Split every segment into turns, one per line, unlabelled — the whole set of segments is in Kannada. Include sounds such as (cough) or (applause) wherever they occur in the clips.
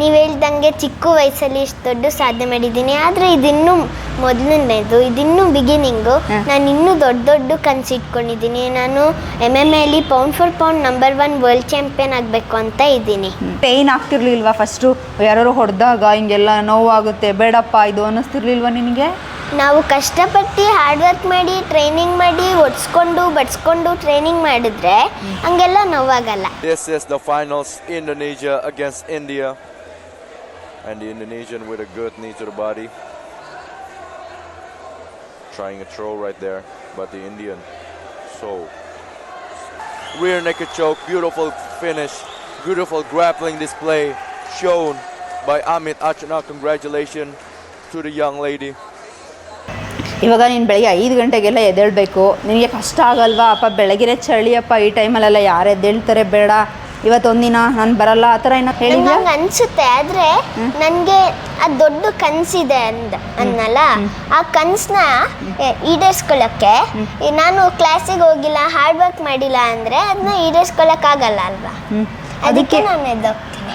ನೀವು ಹೇಳ್ದಂಗೆ ಚಿಕ್ಕ ವಯಸ್ಸಲ್ಲಿ ಇಷ್ಟು ದೊಡ್ಡ ಸಾಧನೆ ಮಾಡಿದ್ದೀನಿ ಆದರೆ ಇದಿನ್ನೂ ಮೊದಲನೇದು ಇದಿನ್ನೂ ಬಿಗಿನಿಂಗು. ನಾನು ಇನ್ನೂ ದೊಡ್ಡ ದೊಡ್ಡ ಕನಸು ಇಟ್ಕೊಂಡಿದ್ದೀನಿ. ನಾನು ಎಂ ಎಂ ಎಲ್ಲಿ pound for pound number one world champion ಆಗಬೇಕು ಅಂತ ಇದ್ದೀನಿ.
ಪೇಯ್ನ್ ಆಗ್ತಿರ್ಲಿಲ್ವಾ ಫಸ್ಟು ಯಾರು ಹೊಡೆದಾಗ ಹಿಂಗೆಲ್ಲ ನೋವಾಗುತ್ತೆ ಬೇಡಪ್ಪ ಇದು ಅನ್ನಿಸ್ತಿರ್ಲಿಲ್ವಾ ನಿನಗೆ?
ನಾವು ಕಷ್ಟಪಟ್ಟು ಹಾರ್ಡ್ ವರ್ಕ್ ಮಾಡಿ ಟ್ರೈನಿಂಗ್ ಮಾಡಿ ಒಡ್ಸ್ಕೊಂಡು ಬಡ್ಸ್ಕೊಂಡು ಟ್ರೈನಿಂಗ್ ಮಾಡಿದ್ರೆ ಹಂಗೆಲ್ಲ ನೋವಾಗಲ್ಲ
This is the finals Indonesia against India. And the Indonesian with a good knee to the body. Trying a throw right there, but the Indian so rear naked choke, beautiful finish, beautiful grappling display shown by Amit Achana. Congratulations to the young lady.
ಇವಾಗ ನೀನು ಬೆಳಗ್ಗೆ ಐದು ಗಂಟೆಗೆಲ್ಲ ಎದ್ದೇಳಬೇಕು. ನಿನಗೆ ಕಷ್ಟ ಆಗಲ್ವಾ? ಅಪ್ಪ ಬೆಳಗ್ಗೆ ಚಳಿಯಪ್ಪ ಈ ಟೈಮಲ್ಲೆಲ್ಲ ಯಾರು ಎದ್ದೇಳ್ತಾರೆ? ಬೇಡ. ಇವತ್ತೊಂದಿನ ನಾನು ಬರಲ್ಲ. ಆ ಥರ ಏನೋ
ನಂಗೆ ಅನಿಸುತ್ತೆ. ಆದರೆ ನನಗೆ ಆ ದೊಡ್ಡ ಕನಸಿದೆ ಅಂದ ಅನ್ನಲ್ಲ? ಆ ಕನಸನ್ನ ಈಡೇರಿಸ್ಕೊಳ್ಳೋಕ್ಕೆ ನಾನು ಕ್ಲಾಸಿಗೆ ಹೋಗಿಲ್ಲ ಹಾರ್ಡ್ ವರ್ಕ್ ಮಾಡಿಲ್ಲ ಅಂದರೆ ಅದನ್ನ ಈಡೇರಿಸ್ಕೊಳ್ಳೋಕ್ಕಾಗಲ್ಲ ಅಲ್ವಾ? ಅದಕ್ಕೆ ನಾನು ಎದ್ದೋಗ್ತೀನಿ.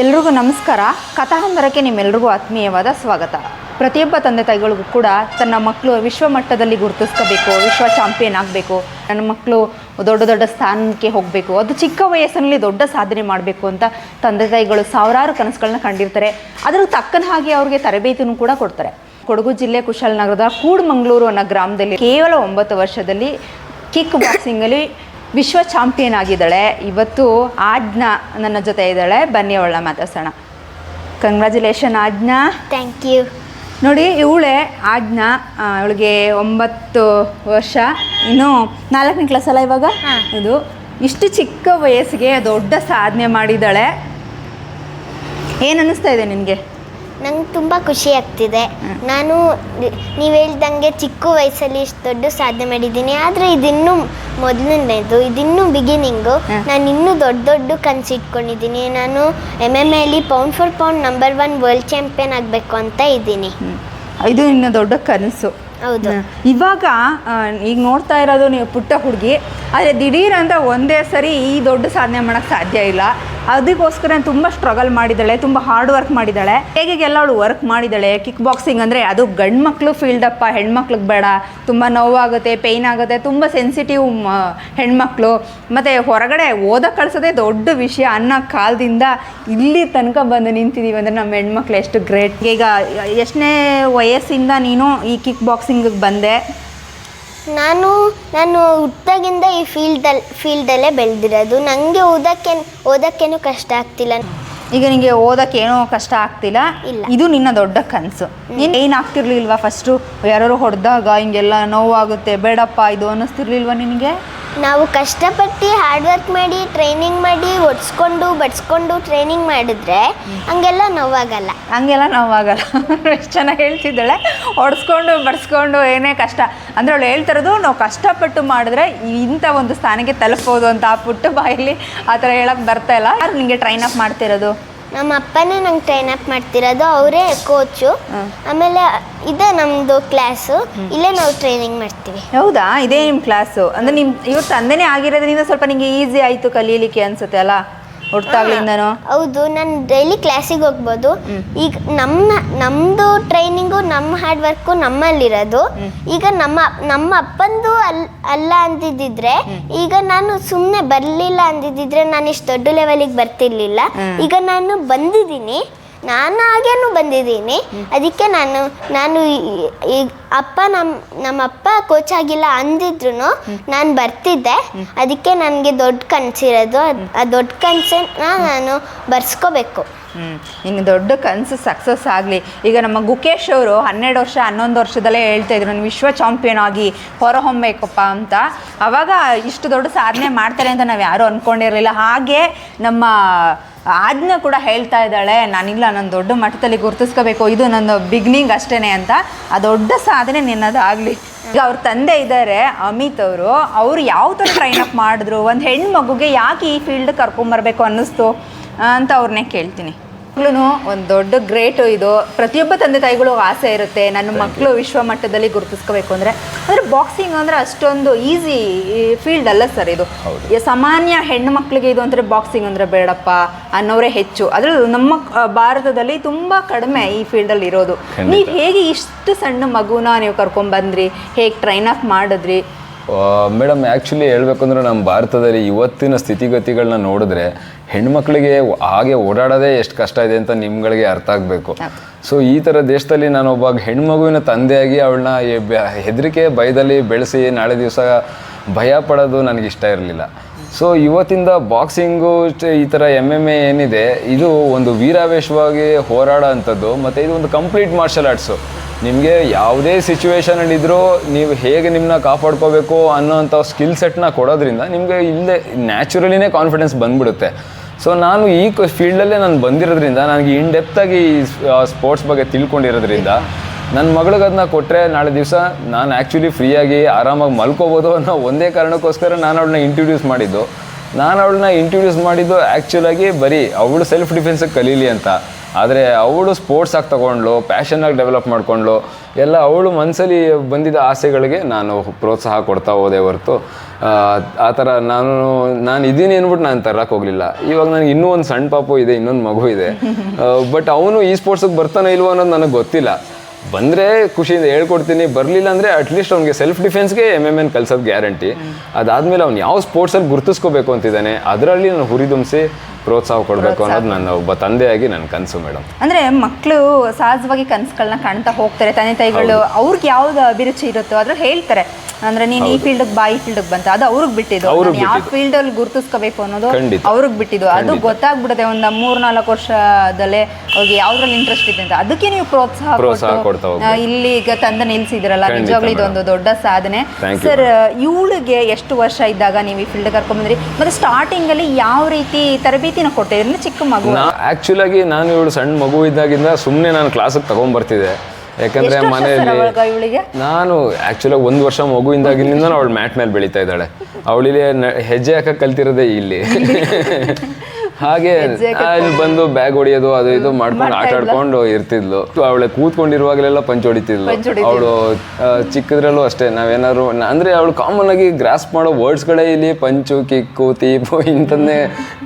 ಎಲ್ರಿಗೂ ನಮಸ್ಕಾರ. ಕಥಾಹಂದರಕ್ಕೆ ನಿಮ್ಮೆಲ್ರಿಗೂ ಆತ್ಮೀಯವಾದ ಸ್ವಾಗತ. ಪ್ರತಿಯೊಬ್ಬ ತಂದೆ ತಾಯಿಗಳಿಗೂ ಕೂಡ ತನ್ನ ಮಕ್ಕಳು ವಿಶ್ವ ಮಟ್ಟದಲ್ಲಿ ಗುರುತಿಸ್ಕೋಬೇಕು, ವಿಶ್ವ ಚಾಂಪಿಯನ್ ಆಗಬೇಕು, ನನ್ನ ಮಕ್ಕಳು ದೊಡ್ಡ ದೊಡ್ಡ ಸ್ಥಾನಕ್ಕೆ ಹೋಗಬೇಕು, ಅದು ಚಿಕ್ಕ ವಯಸ್ಸಿನಲ್ಲಿ ದೊಡ್ಡ ಸಾಧನೆ ಮಾಡಬೇಕು ಅಂತ ತಂದೆ ತಾಯಿಗಳು ಸಾವಿರಾರು ಕನಸುಗಳನ್ನ ಕಂಡಿರ್ತಾರೆ. ಅದ್ರ ತಕ್ಕನ ಹಾಗೆ ಅವ್ರಿಗೆ ತರಬೇತಿನೂ ಕೂಡ ಕೊಡ್ತಾರೆ. ಕೊಡಗು ಜಿಲ್ಲೆ ಕುಶಾಲನಗರದ ಕೂಡ್ಮಂಗ್ಳೂರು ಅನ್ನೋ ಗ್ರಾಮದಲ್ಲಿ ಕೇವಲ ಒಂಬತ್ತು ವರ್ಷದಲ್ಲಿ ಕಿಕ್ ಬಾಕ್ಸಿಂಗಲ್ಲಿ ವಿಶ್ವ ಚಾಂಪಿಯನ್ ಆಗಿದ್ದಾಳೆ. ಇವತ್ತು ಆಜ್ಞಾ ನನ್ನ ಜೊತೆ ಇದ್ದಾಳೆ. ಬನ್ನಿ ಅವಳ ಮಾತಾಡ್ಸೋಣ. ಕಂಗ್ರ್ಯಾಚುಲೇಷನ್ ಆಜ್ಞಾ.
ಥ್ಯಾಂಕ್ ಯು
ನೋಡಿ ಇವಳೆ ಆಜ್ಞಾ ಅವಳಿಗೆ ಒಂಬತ್ತು ವರ್ಷ. ಇನ್ನು ನಾಲ್ಕನೇ ಕ್ಲಾಸ್ ಅಲ್ಲ ಇವಾಗ? ಇದು ಇಷ್ಟು ಚಿಕ್ಕ ವಯಸ್ಸಿಗೆ ದೊಡ್ಡ ಸಾಧನೆ ಮಾಡಿದ್ದಾಳೆ. ಏನು ಅನ್ನಿಸ್ತಾ ಇದೆ ನಿನಗೆ?
ನಂಗೆ ತುಂಬ ಖುಷಿ ಆಗ್ತಿದೆ. ನಾನು ನೀವು ಹೇಳ್ದಂಗೆ ಚಿಕ್ಕ ವಯಸ್ಸಲ್ಲಿ ಇಷ್ಟು ದೊಡ್ಡ ಸಾಧನೆ ಮಾಡಿದ್ದೀನಿ. ಆದರೆ ಇದಿನ್ನೂ ಮೊದಲನೇದು ಇದಿನ್ನೂ ಬಿಗಿನಿಂಗು. ನಾನು ಇನ್ನೂ ದೊಡ್ಡ ದೊಡ್ಡ ಕನಸು ಇಟ್ಕೊಂಡಿದ್ದೀನಿ. ನಾನು ಎಂ ಎಂ ಎಲಿ pound for pound number one world champion ಆಗಬೇಕು ಅಂತ ಇದ್ದೀನಿ.
ಇದು ಇನ್ನು ದೊಡ್ಡ ಕನಸು.
ಹೌದು.
ಇವಾಗ ಈಗ ನೋಡ್ತಾ ಇರೋದು ನೀವು ಪುಟ್ಟ ಹುಡುಗಿ ಆದರೆ ದಿಢೀರ್ ಅಂತ ಒಂದೇ ಸರಿ ಈ ದೊಡ್ಡ ಸಾಧನೆ ಮಾಡೋಕ್ಕೆ ಸಾಧ್ಯ ಇಲ್ಲ. ಅದಕ್ಕೋಸ್ಕರ ತುಂಬ ಸ್ಟ್ರಗಲ್ ಮಾಡಿದ್ದಾಳೆ, ತುಂಬ ಹಾರ್ಡ್ ವರ್ಕ್ ಮಾಡಿದ್ದಾಳೆ. ಹೇಗೆಲ್ಲ ಅವಳು ವರ್ಕ್ ಮಾಡಿದ್ದಾಳೆ? ಕಿಕ್ ಬಾಕ್ಸಿಂಗ್ ಅಂದರೆ ಅದು ಗಂಡು ಮಕ್ಕಳು ಫೀಲ್ಡಪ್ಪ ಹೆಣ್ಮಕ್ಳಿಗೆ ಬೇಡ. ತುಂಬ ನೋವಾಗುತ್ತೆ ಪೇಯ್ನ್ ಆಗುತ್ತೆ, ತುಂಬ ಸೆನ್ಸಿಟಿವ್ ಹೆಣ್ಮಕ್ಳು. ಮತ್ತು ಹೊರಗಡೆ ಓದಕ್ಕೆ ಕಳಿಸೋದೇ ದೊಡ್ಡ ವಿಷಯ ಅನ್ನೋ ಕಾಲದಿಂದ ಇಲ್ಲಿ ತನಕ ಬಂದು ನಿಂತಿದ್ದೀವಿ ಅಂದರೆ ನಮ್ಮ ಹೆಣ್ಮಕ್ಳು ಎಷ್ಟು ಗ್ರೇಟ್ ಈಗ ಎಷ್ಟನೇ ವಯಸ್ಸಿಂದ ನೀನು ಈ ಕಿಕ್ ಬಾಕ್ಸಿಂಗಿಗೆ ಬಂದೆ?
ನಾನು ನಾನು ಹುಟ್ಟಾಗಿಂದ ಈ ಫೀಲ್ಡಲ್ಲಿ ಫೀಲ್ಡಲ್ಲೇ ಬೆಳೆದಿರೋದು. ನನಗೆ ಓದಕ್ಕೆ ಓದಕ್ಕೇನು ಕಷ್ಟ ಆಗ್ತಿಲ್ಲ.
ಈಗ ನಿಮಗೆ ಓದಕ್ಕೆ ಏನೋ ಕಷ್ಟ ಆಗ್ತಿಲ್ಲ.
ಇಲ್ಲ.
ಇದು ನಿನ್ನ ದೊಡ್ಡ ಕನಸು. ನೀನು ಏನು ಆಗ್ತಿರ್ಲಿಲ್ವಾ ಫಸ್ಟು ಯಾರು ಹೊಡೆದಾಗ ಹಿಂಗೆಲ್ಲ ನೋವಾಗುತ್ತೆ ಬೇಡಪ್ಪ ಇದು ಅನ್ನಿಸ್ತಿರ್ಲಿಲ್ವಾ ನಿನಗೆ?
ನಾವು ಕಷ್ಟಪಟ್ಟು ಹಾರ್ಡ್ ವರ್ಕ್ ಮಾಡಿ ಟ್ರೈನಿಂಗ್ ಮಾಡಿ ಒಡ್ಸ್ಕೊಂಡು ಬಡ್ಸ್ಕೊಂಡು ಟ್ರೈನಿಂಗ್ ಮಾಡಿದ್ರೆ ಹಂಗೆಲ್ಲ ನೋವಾಗಲ್ಲ.
ಹಂಗೆಲ್ಲ ನೋವಾಗಲ್ಲ. (laughs) ಎಷ್ಟು ಚೆನ್ನಾಗಿ ಹೇಳ್ತಿದ್ದಾಳೆ? ಹೊಡೆಸ್ಕೊಂಡು ಬಡ್ಸ್ಕೊಂಡು ಏನೇ ಕಷ್ಟ. ಅಂದ್ರೆ ಅವಳು ಹೇಳ್ತಿರೋದು ನಾವು ಕಷ್ಟಪಟ್ಟು ಮಾಡಿದ್ರೆ ಇಂಥ ಒಂದು ಸ್ಥಾನಕ್ಕೆ ತಲುಪ್ಬೋದು ಅಂತ ಆ ಪುಟ್ಟ ಬಾಯಲ್ಲಿ ಆ ಥರ ಹೇಳಕ್ಕೆ ಬರ್ತಾ ಇಲ್ಲ. ಯಾರು ನಿಮಗೆ ಟ್ರೈನ್ ಅಪ್ ಮಾಡ್ತಿರೋದು?
ನಮ್ಮ ಅಪ್ಪನೇ ನಂಗೆ ಟ್ರೈನ್ ಅಪ್ ಮಾಡ್ತಿರೋದು ಅವರೇ ಕೋಚು ಆಮೇಲೆ ಇದೆ ನಮ್ಮದು ಕ್ಲಾಸು ಇಲ್ಲೇ ನಾವು ಟ್ರೈನಿಂಗ್ ಮಾಡ್ತೀವಿ.
ಹೌದಾ? ಇದೇ ನಿಮ್ಮ ಕ್ಲಾಸು ಅಂದರೆ ನಿಮ್ಮ ಇವ್ರ ತಂದೆನೇ ಆಗಿರೋದ್ರಿಂದ ಸ್ವಲ್ಪ ನಿಮಗೆ ಈಸಿ ಆಯಿತು ಕಲೀಲಿಕ್ಕೆ ಅನ್ಸುತ್ತೆ ಅಲ್ಲ? ಹುಟ್ಟಾಗ್ಲಿಂದನೂ
ಹೌದು ನಾನು ಡೈಲಿ ಕ್ಲಾಸಿಗೆ ಹೋಗ್ಬೋದು. ಈಗ ನಮ್ಮ ನಮ್ದು ಟ್ರೈನಿಂಗು ನಮ್ಮ ಹಾರ್ಡ್ ವರ್ಕು ನಮ್ಮಲ್ಲಿರೋದು. ಈಗ ನಮ್ಮ ನಮ್ಮ ಅಪ್ಪಂದು ಅಲ್ ಅಲ್ಲ ಅಂದಿದ್ದಿದ್ರೆ ಈಗ ನಾನು ಸುಮ್ಮನೆ ಬರಲಿಲ್ಲ ಅಂದಿದ್ದಿದ್ರೆ ನಾನು ಇಷ್ಟು ದೊಡ್ಡ ಲೆವೆಲಿಗೆ ಬರ್ತಿರ್ಲಿಲ್ಲ. ಈಗ ನಾನು ಬಂದಿದ್ದೀನಿ. ನಾನು ಹಾಗೇನು ಬಂದಿದ್ದೀನಿ. ಅದಕ್ಕೆ ನಾನು ನಾನು ಈ- ಈಗ ಅಪ್ಪ ನಮ್ಮ ನಮ್ಮಪ್ಪ ಕೋಚ್ ಆಗಿಲ್ಲ ಅಂದಿದ್ರು ನಾನು ಬರ್ತಿದ್ದೆ. ಅದಕ್ಕೆ ನನಗೆ ದೊಡ್ಡ ಕನಸಿರೋದು. ಆ ದೊಡ್ಡ ಕನಸನ್ನ ನಾನು ಬರ್ಸ್ಕೋಬೇಕು.
ಹ್ಞೂ ಇನ್ನು ದೊಡ್ಡ ಕನಸು ಸಕ್ಸಸ್ ಆಗಲಿ. ಈಗ ನಮ್ಮ ಗುಕೇಶ್ ಅವರು ಹನ್ನೆರಡು ವರ್ಷ, ಹನ್ನೊಂದು ವರ್ಷದಲ್ಲೇ ಹೇಳ್ತಾ ಇದ್ರು, ನಾನು ವಿಶ್ವ ಚಾಂಪಿಯನ್ ಆಗಿ ಹೊರಹೊಮ್ಮಬೇಕಪ್ಪ ಅಂತ. ಅವಾಗ ಇಷ್ಟು ದೊಡ್ಡ ಸಾಧನೆ ಮಾಡ್ತಾರೆ ಅಂತ ನಾವು ಯಾರೂ ಅಂದ್ಕೊಂಡಿರಲಿಲ್ಲ ಹಾಗೆ ನಮ್ಮ ಆಜ್ಞೆ ಕೂಡ ಹೇಳ್ತಾ ಇದ್ದಾಳೆ, ನಾನಿಲ್ಲ, ನಾನು ದೊಡ್ಡ ಮಟ್ಟದಲ್ಲಿ ಗುರುತಿಸ್ಕೋಬೇಕು. ಇದು ನನ್ನ ಬಿಗ್ನಿಂಗ್ ಅಷ್ಟೇ ಅಂತ. ಆ ದೊಡ್ಡ ಸಾಧನೆ ನಿನ್ನದು ಆಗಲಿ ಈಗ ಅವ್ರ ತಂದೆ ಇದ್ದಾರೆ ಅಮಿತ್ ಅವರು. ಅವ್ರು ಯಾವ ಥರ ಟ್ರೈನ್ ಅಪ್ ಮಾಡಿದ್ರು? ಒಂದು ಹೆಣ್ಣು ಮಗುಗೆ ಯಾಕೆ ಈ ಫೀಲ್ಡ್ ಕರ್ಕೊಂಬರ್ಬೇಕು ಅನ್ನಿಸ್ತು? ಅಂತ ಅವ್ರನ್ನೇ ಕೇಳ್ತೀನಿ. ಮಕ್ಕಳು ಒಂದು ದೊಡ್ಡ ಗ್ರೇಟು ಇದು. ಪ್ರತಿಯೊಬ್ಬ ತಂದೆ ತಾಯಿಗಳು ಆಸೆ ಇರುತ್ತೆ. ನನ್ನ ಮಕ್ಕಳು ವಿಶ್ವ ಮಟ್ಟದಲ್ಲಿ ಗುರುತಿಸ್ಕೋಬೇಕು ಅಂದರೆ ಅಂದರೆ ಬಾಕ್ಸಿಂಗ್ ಅಂದರೆ ಅಷ್ಟೊಂದು ಈಸಿ ಫೀಲ್ಡ್ ಅಲ್ಲ ಸರ್ ಇದು. ಸಾಮಾನ್ಯ ಹೆಣ್ಣು ಮಕ್ಕಳಿಗೆ ಇದು ಅಂದರೆ ಬಾಕ್ಸಿಂಗ್ ಅಂದರೆ ಬೇಡಪ್ಪ ಅನ್ನೋರೇ ಹೆಚ್ಚು. ಅದರಲ್ಲೂ ನಮ್ಮ ಭಾರತದಲ್ಲಿ ತುಂಬ ಕಡಿಮೆ ಈ ಫೀಲ್ಡಲ್ಲಿ ಇರೋದು. ನೀವು ಹೇಗೆ ಇಷ್ಟು ಸಣ್ಣ ಮಗುನ ನೀವು ಕರ್ಕೊಂಡ್ಬಂದ್ರಿ ಹೇಗೆ ಟ್ರೈನ್ ಅಪ್ ಮಾಡಿದ್ರಿ?
ಮೇಡಮ್ ಆ್ಯಕ್ಚುಲಿ ಹೇಳ್ಬೇಕು ಅಂದ್ರೆ ನಮ್ಮ ಭಾರತದಲ್ಲಿ ಇವತ್ತಿನ ಸ್ಥಿತಿಗತಿಗಳನ್ನ ನೋಡಿದ್ರೆ ಹೆಣ್ಮಕ್ಳಿಗೆ ಹಾಗೆ ಓಡಾಡೋದೇ ಎಷ್ಟು ಕಷ್ಟ ಇದೆ ಅಂತ ನಿಮ್ಗಳಿಗೆ ಅರ್ಥ ಆಗಬೇಕು. ಸೊ ಈ ಥರ ದೇಶದಲ್ಲಿ ನಾನು ಒಬ್ಬ ಹೆಣ್ಮಗುವಿನ ತಂದೆಯಾಗಿ ಅವಳನ್ನ ಹೆದರಿಕೆ ಭಯದಲ್ಲಿ ಬೆಳೆಸಿ ನಾಳೆ ದಿವಸ ಭಯ ಪಡೋದು ನನಗೆ ಇಷ್ಟ ಇರಲಿಲ್ಲ. ಸೊ ಇವತ್ತಿಂದ ಬಾಕ್ಸಿಂಗು ಈ ಥರ ಎಂ ಎಂ ಎ ಏನಿದೆ ಇದು ಒಂದು ವೀರಾವೇಶವಾಗಿ ಹೋರಾಡೋ ಅಂಥದ್ದು ಮತ್ತು ಇದು ಒಂದು ಕಂಪ್ಲೀಟ್ ಮಾರ್ಷಲ್ ಆರ್ಟ್ಸು. ನಿಮಗೆ ಯಾವುದೇ ಸಿಚುವೇಶನಲ್ಲಿದ್ದರೂ ನೀವು ಹೇಗೆ ನಿಮ್ಮನ್ನ ಕಾಪಾಡ್ಕೋಬೇಕು ಅನ್ನೋಂಥ ಸ್ಕಿಲ್ ಸೆಟ್ನ ಕೊಡೋದ್ರಿಂದ ನಿಮಗೆ ಇಲ್ಲೇ ನ್ಯಾಚುರಲಿನೇ ಕಾನ್ಫಿಡೆನ್ಸ್ ಬಂದ್ಬಿಡುತ್ತೆ. ಸೊ ನಾನು ಈ ಫೀಲ್ಡಲ್ಲೇ ನಾನು ಬಂದಿರೋದ್ರಿಂದ, ನನಗೆ ಇನ್ ಡೆಪ್ತಾಗಿ ಸ್ಪೋರ್ಟ್ಸ್ ಬಗ್ಗೆ ತಿಳ್ಕೊಂಡಿರೋದ್ರಿಂದ ನನ್ನ ಮಗಳಿಗೆ ಅದನ್ನ ಕೊಟ್ಟರೆ ನಾಳೆ ದಿವಸ ನಾನು ಆ್ಯಕ್ಚುಲಿ ಫ್ರೀಯಾಗಿ ಆರಾಮಾಗಿ ಮಲ್ಕೋಬೋದು ಅನ್ನೋ ಒಂದೇ ಕಾರಣಕ್ಕೋಸ್ಕರ ನಾನು ಅವಳನ್ನ ಇಂಟ್ರೊಡ್ಯೂಸ್ ಮಾಡಿದ್ದು. ನಾನು ಅವಳನ್ನ ಇಂಟ್ರೊಡ್ಯೂಸ್ ಮಾಡಿದ್ದು ಆ್ಯಕ್ಚುಲಾಗಿ ಬರೀ ಅವಳು ಸೆಲ್ಫ್ ಡಿಫೆನ್ಸಿಗೆ ಕಲೀಲಿ ಅಂತ. ಆದರೆ ಅವಳು ಸ್ಪೋರ್ಟ್ಸ್ ಆಗಿ ತಗೊಂಡ್ಲು ಪ್ಯಾಷನ್ನಾಗಿ ಡೆವಲಪ್ ಮಾಡ್ಕೊಂಡ್ಳು ಎಲ್ಲ ಅವಳು ಮನಸ್ಸಲ್ಲಿ ಬಂದಿದ್ದ ಆಸೆಗಳಿಗೆ ನಾನು ಪ್ರೋತ್ಸಾಹ ಕೊಡ್ತಾ ಹೋದೆ ಹೊರತು. ಆ, ಥರ ನಾನು ನಾನು ಇದ್ದೀನಿ ಅಂದ್ಬಿಟ್ಟು ನಾನು ತರಕ್ಕೆ ಹೋಗಲಿಲ್ಲ. ಇವಾಗ ನನಗೆ ಇನ್ನೂ ಒಂದು ಸಣ್ಣ ಪಾಪು ಇದೆ ಇನ್ನೊಂದು ಮಗು ಇದೆ. ಬಟ್ ಅವನು ಈ ಸ್ಪೋರ್ಟ್ಸಿಗೆ ಬರ್ತಾನೆ ಇಲ್ವೋ ಅನ್ನೋದು ನನಗೆ ಗೊತ್ತಿಲ್ಲ. ಬಂದರೆ ಖುಷಿಯಿಂದ ಹೇಳ್ಕೊಡ್ತೀನಿ. ಬರಲಿಲ್ಲ ಅಂದರೆ ಅಟ್ಲೀಸ್ಟ್ ಅವ್ನಿಗೆ ಸೆಲ್ಫ್ ಡಿಫೆನ್ಸ್ಗೆ ಎಂ ಎಂ ಎನ್ ಕಲ್ಸೋದು ಗ್ಯಾರಂಟಿ ಅದಾದಮೇಲೆ ಅವ್ನು ಯಾವ ಸ್ಪೋರ್ಟ್ಸಲ್ಲಿ ಗುರುತಿಸ್ಕೋಬೇಕು ಅಂತಿದ್ದಾನೆ ಅದರಲ್ಲಿ ನಾನು ಹುರಿದುಂಬಿಸಿ ಪ್ರೋತ್ಸಾಹ ಕೊಡಬೇಕು ಅನ್ನೋದು ನನ್ನ ಒಬ್ಬ ತಂದೆಯಾಗಿ ನನ್ನ ಕನಸು ಮೇಡಮ್
ಅಂದ್ರೆ ಮಕ್ಕಳು ಸಹಜವಾಗಿ ಕನಸುಗಳನ್ನ ಕಾಣ್ತಾ ಹೋಗ್ತಾರೆ ತಂದೆ ತಾಯಿಗಳು. ಅವ್ರಿಗೆ ಯಾವ್ದು ಅಭಿರುಚಿ ಇರುತ್ತೋ ಅದ್ರಲ್ಲಿ ಹೇಳ್ತಾರೆ. ಅಂದ್ರೆ ನೀನು ಈ ಫೀಲ್ಡ್ ಬಾ ಈ ಫೀಲ್ಡ್ ಬಂತ. ಅದು ಅವ್ರಿಗೆ ಬಿಟ್ಟಿದ್ದು. ಯಾವ. ಫೀಲ್ಡ್ ಅಲ್ಲಿ ಗುರುತಿಸ್ಕೋಬೇಕು ಅನ್ನೋದು. ಅವ್ರಿಗೆ ಬಿಟ್ಟಿದ್ದು. ಅದು
ಗೊತ್ತಾಗ್ಬಿಡದೆ
ಗೊತ್ತಾಗ್ಬಿಡುತ್ತೆ ಒಂದು ಮೂರ್ ನಾಲ್ಕು ವರ್ಷದಲ್ಲೇ ಅವ್ರಿಗೆ ಯಾವ್ದ್ರಲ್ಲಿ ಇಂಟ್ರೆಸ್ಟ್ ಇದೆ ಅಂತ ಅದಕ್ಕೆ ನೀವು ಪ್ರೋತ್ಸಾಹ
ಕೊಡ್ತಾ ಹೋಗ್ಬೇಕು.
ಇಲ್ಲಿ ಈಗ ತಂದ ನಿಲ್ಸಿದ್ರಲ್ಲ
ಖಂಡಿತ
ನಿಜವಾಗ್ಲೂ ಇದೊಂದು ದೊಡ್ಡ ಸಾಧನೆ.
Thank you,
ಸರ್ ಇವಳಿಗೆ ಎಷ್ಟು ವರ್ಷ ಇದ್ದಾಗ ನೀವು ಈ ಫೀಲ್ಡ್ ಕರ್ಕೊಂಡ್ಬಂದ್ರಿ ಮತ್ತೆ ಸ್ಟಾರ್ಟಿಂಗ್ ಅಲ್ಲಿ ಯಾವ ರೀತಿ ತರಬೇತಿನ ಕೊಟ್ಟಿದ್ರೆ ಅಂದ್ರೆ ಚಿಕ್ಕ ಮಗು.
ನಾ ಆಗಿ ನಾನು ಇವಳು ಸಣ್ಣ ಮಗು ಇದ್ದಾಗಿಂದ ಸುಮ್ಮನೆ ನಾನು ಕ್ಲಾಸಿಗೆ ತಗೊಂಡ್ಬರ್ತಿದ್ದೆ ಯಾಕಂದ್ರೆ
ಎಷ್ಟು ವರ್ಷ ಸರ್
ಮನೆಯಲ್ಲಿ
ಅವಾಗ ಇವಳಿಗೆ?
ನಾನು ಆಕ್ಚುಲಿ ಒಂದು ವರ್ಷ ಮಗುವಿಂದಾಗಿನಿಂದ ಅವಳು ಮ್ಯಾಟ್ ಮೇಲೆ ಬೆಳೀತಾ ಇದ್ದಾಳೆ. ಅವಳಿಗೆ ಹೆಜ್ಜೆ ಹಾಕಕ್ಕೆ ಕಲ್ತಿರೋದೇ ಇಲ್ಲಿ. (laughs) ಹಾಗೆ ಅಲ್ಲಿ ಬಂದು ಬ್ಯಾಗ್ ಹೊಡಿಯೋದು ಅದು ಇದು ಮಾಡ್ಕೊಂಡು ಆಟ ಆಡ್ಕೊಂಡು ಇರ್ತಿದ್ಲು. ಅವಳೆ ಕೂತ್ಕೊಂಡಿರುವಾಗಲೆಲ್ಲ ಪಂಚ್ ಹೊಡಿತಿದ್ಲು. ಅವಳು ಚಿಕ್ಕದ್ರಲ್ಲೂ ಅಷ್ಟೇ ನಾವೇನಾದ್ರು ಅಂದ್ರೆ ಅವಳು ಕಾಮನ್ ಆಗಿ ಗ್ರಾಸ್ ಮಾಡೋ ವರ್ಡ್ಸ್ಗಳೇ ಇಲ್ಲಿ ಪಂಚು ಕಿಕ್ಕು ತೀಪು ಇಂಥನ್ನೇ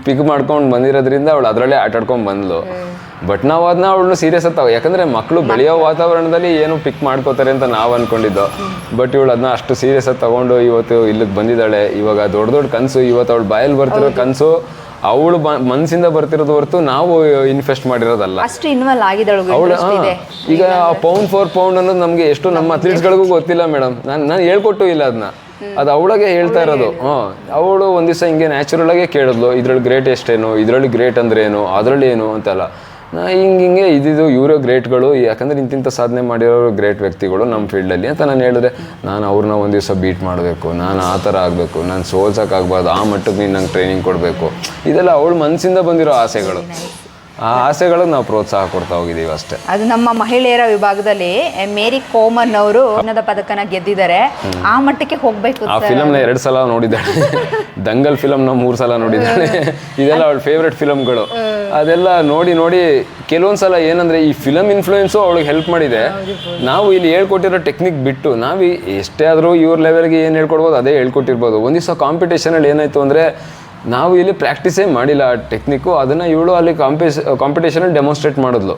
ಪಿಕ್ ಮಾಡ್ಕೊಂಡು ಬಂದಿರೋದ್ರಿಂದ ಅವಳು ಅದರಲ್ಲೇ ಆಟ ಆಡ್ಕೊಂಡು ಬಂದ್ಲು. ಬಟ್ ನಾವು ಅದನ್ನ ಅವಳನ್ನ ಸೀರಿಯಸ್ ಅಂತ ಯಾಕಂದ್ರೆ ಮಕ್ಕಳು ಬೆಳೆಯೋ ವಾತಾವರಣದಲ್ಲಿ ಏನು ಪಿಕ್ ಮಾಡ್ಕೋತಾರೆ ಅಂತ ನಾವು ಅನ್ಕೊಂಡಿದ್ದು. ಬಟ್ ಇವಳು ಅದನ್ನ ಅಷ್ಟು ಸೀರಿಯಸ್ ಆಗಿ ತಗೊಂಡು ಇವತ್ತು ಇಲ್ಲಿಗೆ ಬಂದಿದ್ದಾಳೆ. ಇವಾಗ ದೊಡ್ಡ ದೊಡ್ಡ ಕನಸು ಇವತ್ತು ಅವಳು ಬಾಯಲ್ಲಿ ಬರ್ತಿರೋ ಕನಸು ಅವಳು ಮನಸ್ಸಿಂದ ಬರ್ತಿರೋದು ಹೊರತು ನಾವು ಇನ್ವೆಸ್ಟ್ ಮಾಡಿರೋದಲ್ಲ.
ಅಷ್ಟು ಇನ್ವಾಲ್ವ್ ಆಗಿದಳು
ಅವಳು ಈಗ ಪೌಂಡ್ ಫಾರ್ ಪೌಂಡ್ ಅನ್ನೋದು ನಮಗೆ ಎಷ್ಟು ನಮ್ಮ ಅಥ್ಲೀಟ್ಸ್ಗಳಿಗೂ ಗೊತ್ತಿಲ್ಲ ಮೇಡಮ್ ನಾನು ನಾನು ಹೇಳ್ಕೊಟ್ಟು ಇಲ್ಲ ಅದನ್ನ ಅದು ಅವಳಗೆ ಹೇಳ್ತಾ ಇರೋದು. ಹಾಂ ಅವಳು ಒಂದು ದಿವಸ ಹಿಂಗೆ ನ್ಯಾಚುರಲ್ ಆಗೇ ಕೇಳಿದ್ಲು ಇದ್ರಲ್ಲಿ ಗ್ರೇಟ್ ಎಷ್ಟೇನು ಇದರಲ್ಲಿ ಗ್ರೇಟ್ ಅಂದ್ರೆ ಏನು ಅದರಲ್ಲಿ ಏನು ಅಂತಲ್ಲ. ಹಿಂಗೆ ಹಿಂಗೆ ಇದಿದು ಇವರೇ ಗ್ರೇಟ್ಗಳು, ಯಾಕಂದ್ರೆ ಇಂತಿಂಥ ಸಾಧನೆ ಮಾಡಿರೋರು ಗ್ರೇಟ್ ವ್ಯಕ್ತಿಗಳು ನಮ್ಮ ಫೀಲ್ಡಲ್ಲಿ ಅಂತ ನಾನು ಹೇಳಿದ್ರೆ ನಾನು ಅವ್ರನ್ನ ಒಂದು ದಿವಸ ಬೀಟ್ ಮಾಡಬೇಕು, ನಾನು ಆ ಥರ ಆಗಬೇಕು, ನಾನು ಸೋಲ್ಸೋಕ್ಕಾಗ್ಬಾರ್ದು, ಆ ಮಟ್ಟಕ್ಕೆ ನೀನು ನಂಗೆ ಟ್ರೈನಿಂಗ್ ಕೊಡಬೇಕು. ಇದೆಲ್ಲ ಅವಳ ಮನಸ್ಸಿಂದ ಬಂದಿರೋ ಆಸೆಗಳು. ಆ ಆಸೆಗಳಿಗೆ ನಾವು ಪ್ರೋತ್ಸಾಹ ಕೊಡ್ತಾ ಹೋಗಿದ್ದೀವಿ ಅಷ್ಟೇ.
ಅದು ನಮ್ಮ ಮಹಿಳೆಯರ ವಿಭಾಗದಲ್ಲಿ ಮೇರಿ ಕೋಮನ್ ಅವರು ಚಿನ್ನದ ಪದಕನ ಗೆದ್ದಿದ್ದಾರೆ. ಆ ಮಟ್ಟಕ್ಕೆ ಹೋಗ್ಬೇಕು
ಆ
ಫಿಲಮ್
ಫಿಲಮ್ನ ಎರಡು ಸಲ ನೋಡಿದ್ದಾಳೆ. ದಂಗಲ್ ಫಿಲಮ್ನ ಮೂರು ಸಲ ನೋಡಿದ್ದಾಳೆ. ಇದೆಲ್ಲ ಅವಳ ಫೇವ್ರೆಟ್ ಫಿಲಮ್ಗಳು. ಅದೆಲ್ಲ ನೋಡಿ ನೋಡಿ ಕೆಲವೊಂದು ಸಲ ಏನಂದ್ರೆ ಈ ಫಿಲಮ್ ಇನ್ಫ್ಲೂಯೆನ್ಸು ಅವಳಿಗೆ ಹೆಲ್ಪ್ ಮಾಡಿದೆ. ನಾವು ಇಲ್ಲಿ ಹೇಳ್ಕೊಟ್ಟಿರೋ ಟೆಕ್ನಿಕ್ ಬಿಟ್ಟು ನಾವು ಎಷ್ಟೇ ಆದರೂ ಇವ್ರ ಲೆವೆಲ್ಗೆ ಏನು ಹೇಳ್ಕೊಡ್ಬೋದು ಅದೇ ಹೇಳ್ಕೊಟ್ಟಿರ್ಬೋದು. ಒಂದಿವಸ ದಿವಸ ಕಾಂಪಿಟೇಷನಲ್ಲಿ ಏನಾಯ್ತು ಅಂದರೆ ನಾವು ಇಲ್ಲಿ ಪ್ರಾಕ್ಟೀಸೇ ಮಾಡಿಲ್ಲ ಆ ಟೆಕ್ನಿಕ್ಕು ಅದನ್ನು ಇವಳು ಅಲ್ಲಿ ಕಾಂಪಿಸ್ ಕಾಂಪಿಟೇಷನಲ್ಲಿ ಡೆಮಾನ್ಸ್ಟ್ರೇಟ್ ಮಾಡಿದ್ಲು.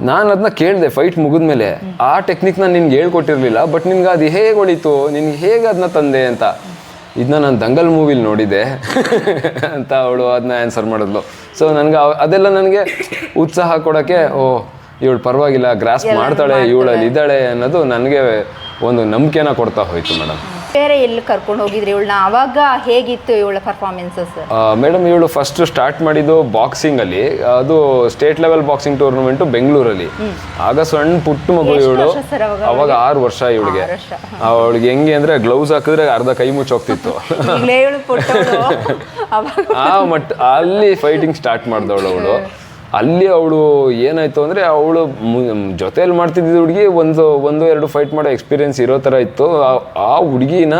ನಾನು ಅದನ್ನ ಕೇಳಿದೆ ಫೈಟ್ ಮುಗಿದ್ಮೇಲೆ. ಆ ಟೆಕ್ನಿಕ್ನ ನಿನ್ಗೆ ಹೇಳ್ಕೊಟ್ಟಿರಲಿಲ್ಲ ಬಟ್ ನಿನ್ಗೆ ಅದು ಹೇಗೆ ಹೊಳಿತು ನಿನ್ಗೆ ಹೇಗೆ ಅದನ್ನ ತಂದೆ ಅಂತ. ಇದನ್ನ ನಾನು ದಂಗಲ್ ಮೂವಿಲಿ ನೋಡಿದೆ (laughs) ಅಂತ ಅವಳು ಅದನ್ನ ಆನ್ಸರ್ ಮಾಡಿದ್ಲು. ಸೊ ನನಗೆ ಅದೆಲ್ಲ ನನಗೆ ಉತ್ಸಾಹ ಕೊಡೋಕ್ಕೆ ಓ ಇವಳು ಪರವಾಗಿಲ್ಲ ಗ್ರಾಸ್ ಮಾಡ್ತಾಳೆ ಇವಳಲ್ಲಿ ಇದ್ದಾಳೆ ಅನ್ನೋದು ನನಗೆ ಒಂದು ನಂಬಿಕೆನ ಕೊಡ್ತಾ ಹೋಯ್ತು ಮೇಡಮ್
ಬೇರೆ ಎಲ್ಲಿ ಕರ್ಕೊಂಡು ಹೋಗಿದ್ರಿ ಇವಳನ್ನ? ಅವಾಗ ಹೇಗಿತ್ತು ಇವಳ ಪರ್ಫಾರ್ಮೆನ್ಸಸ್
ಮೇಡಮ್ ಇವಳು ಫಸ್ಟ್ ಸ್ಟಾರ್ಟ್ ಮಾಡಿದ್ದು ಬಾಕ್ಸಿಂಗ್ ಅಲ್ಲಿ. ಅದು ಸ್ಟೇಟ್ ಲೆವೆಲ್ ಬಾಕ್ಸಿಂಗ್ ಟೂರ್ನಮೆಂಟ್ ಬೆಂಗಳೂರಲ್ಲಿ. ಆಗ ಸಣ್ಣ ಪುಟ್ಟ ಮಗು ಇವಳು.
ಅವಾಗ
ಆರು ವರ್ಷ ಇವಳಿಗೆ. ಅವಳಿಗೆ ಹೆಂಗೆ ಅಂದ್ರೆ ಗ್ಲೌಸ್ ಹಾಕಿದ್ರೆ ಅರ್ಧ ಕೈ ಮುಚ್ಚೋಗ್ತಿತ್ತು (laughs) ಆ ಮಟ್ಟ ಅಲ್ಲಿ ಫೈಟಿಂಗ್ ಸ್ಟಾರ್ಟ್ ಮಾಡ್ದವಳು ಅವಳು. ಅಲ್ಲಿ ಅವಳು ಏನಾಯಿತು ಅಂದ್ರೆ ಅವಳು ಜೊತೆಯಲ್ಲಿ ಮಾಡ್ತಿದ್ದ ಹುಡುಗಿ ಒಂದು ಒಂದು ಎರಡು ಫೈಟ್ ಮಾಡೋ ಎಕ್ಸ್ಪೀರಿಯನ್ಸ್ ಇರೋ ಥರ ಇತ್ತು. ಆ ಹುಡುಗಿನ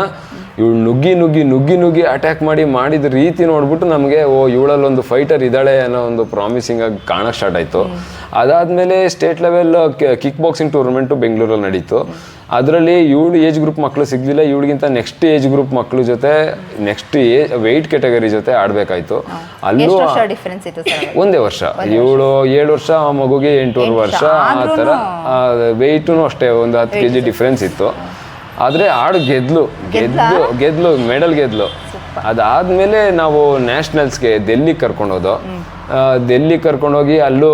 ಇವಳು ನುಗ್ಗಿ ನುಗ್ಗಿ ನುಗ್ಗಿ ನುಗ್ಗಿ ಅಟ್ಯಾಕ್ ಮಾಡಿ ಮಾಡಿದ ರೀತಿ ನೋಡ್ಬಿಟ್ಟು ನಮಗೆ ಓ ಇವಳಲ್ಲೊಂದು ಫೈಟರ್ ಇದ್ದಾಳೆ ಅನ್ನೋ ಒಂದು ಪ್ರಾಮಿಸಿಂಗ್ ಆಗಿ ಕಾಣಕ್ಕೆ ಸ್ಟಾರ್ಟ್ ಆಯಿತು. ಅದಾದಮೇಲೆ state level kick boxing tournament ಬೆಂಗಳೂರಲ್ಲಿ ನಡೀತು. ಅದರಲ್ಲಿ ಇವಳು ಏಜ್ ಗ್ರೂಪ್ ಮಕ್ಕಳು ಸಿಗಲಿಲ್ಲ ಇವಳಿಗಿಂತ ನೆಕ್ಸ್ಟ್ ಏಜ್ ಗ್ರೂಪ್ ಮಕ್ಕಳು ಜೊತೆ ನೆಕ್ಸ್ಟ್ ಏ ವೆಯ್ಟ್ ಕೆಟಗರಿ ಜೊತೆ ಆಡಬೇಕಾಯ್ತು. ಅಲ್ಲೂ ಒಂದೇ ವರ್ಷ. ಇವಳು ಏಳು ವರ್ಷ ಆ ಮಗುಗೆ ಎಂಟೂವರೆ ವರ್ಷ. ಆ ಥರ. ವೆಯ್ಟೂ ಅಷ್ಟೇ ಒಂದು ಹತ್ತು ಕೆ ಜಿ ಡಿಫ್ರೆನ್ಸ್ ಇತ್ತು. ಆದರೆ ಆಡು ಗೆದ್ಲು. ಗೆದ್ದು ಗೆದ್ಲು ಮೆಡಲ್ ಗೆದ್ಲು. ಅದಾದ್ಮೇಲೆ ನಾವು ನ್ಯಾಷನಲ್ಸ್ಗೆ ಡೆಲ್ಲಿಗೆ ಕರ್ಕೊಂಡೋದು ಡೆಲ್ಲಿ ಕರ್ಕೊಂಡೋಗಿ ಅಲ್ಲೂ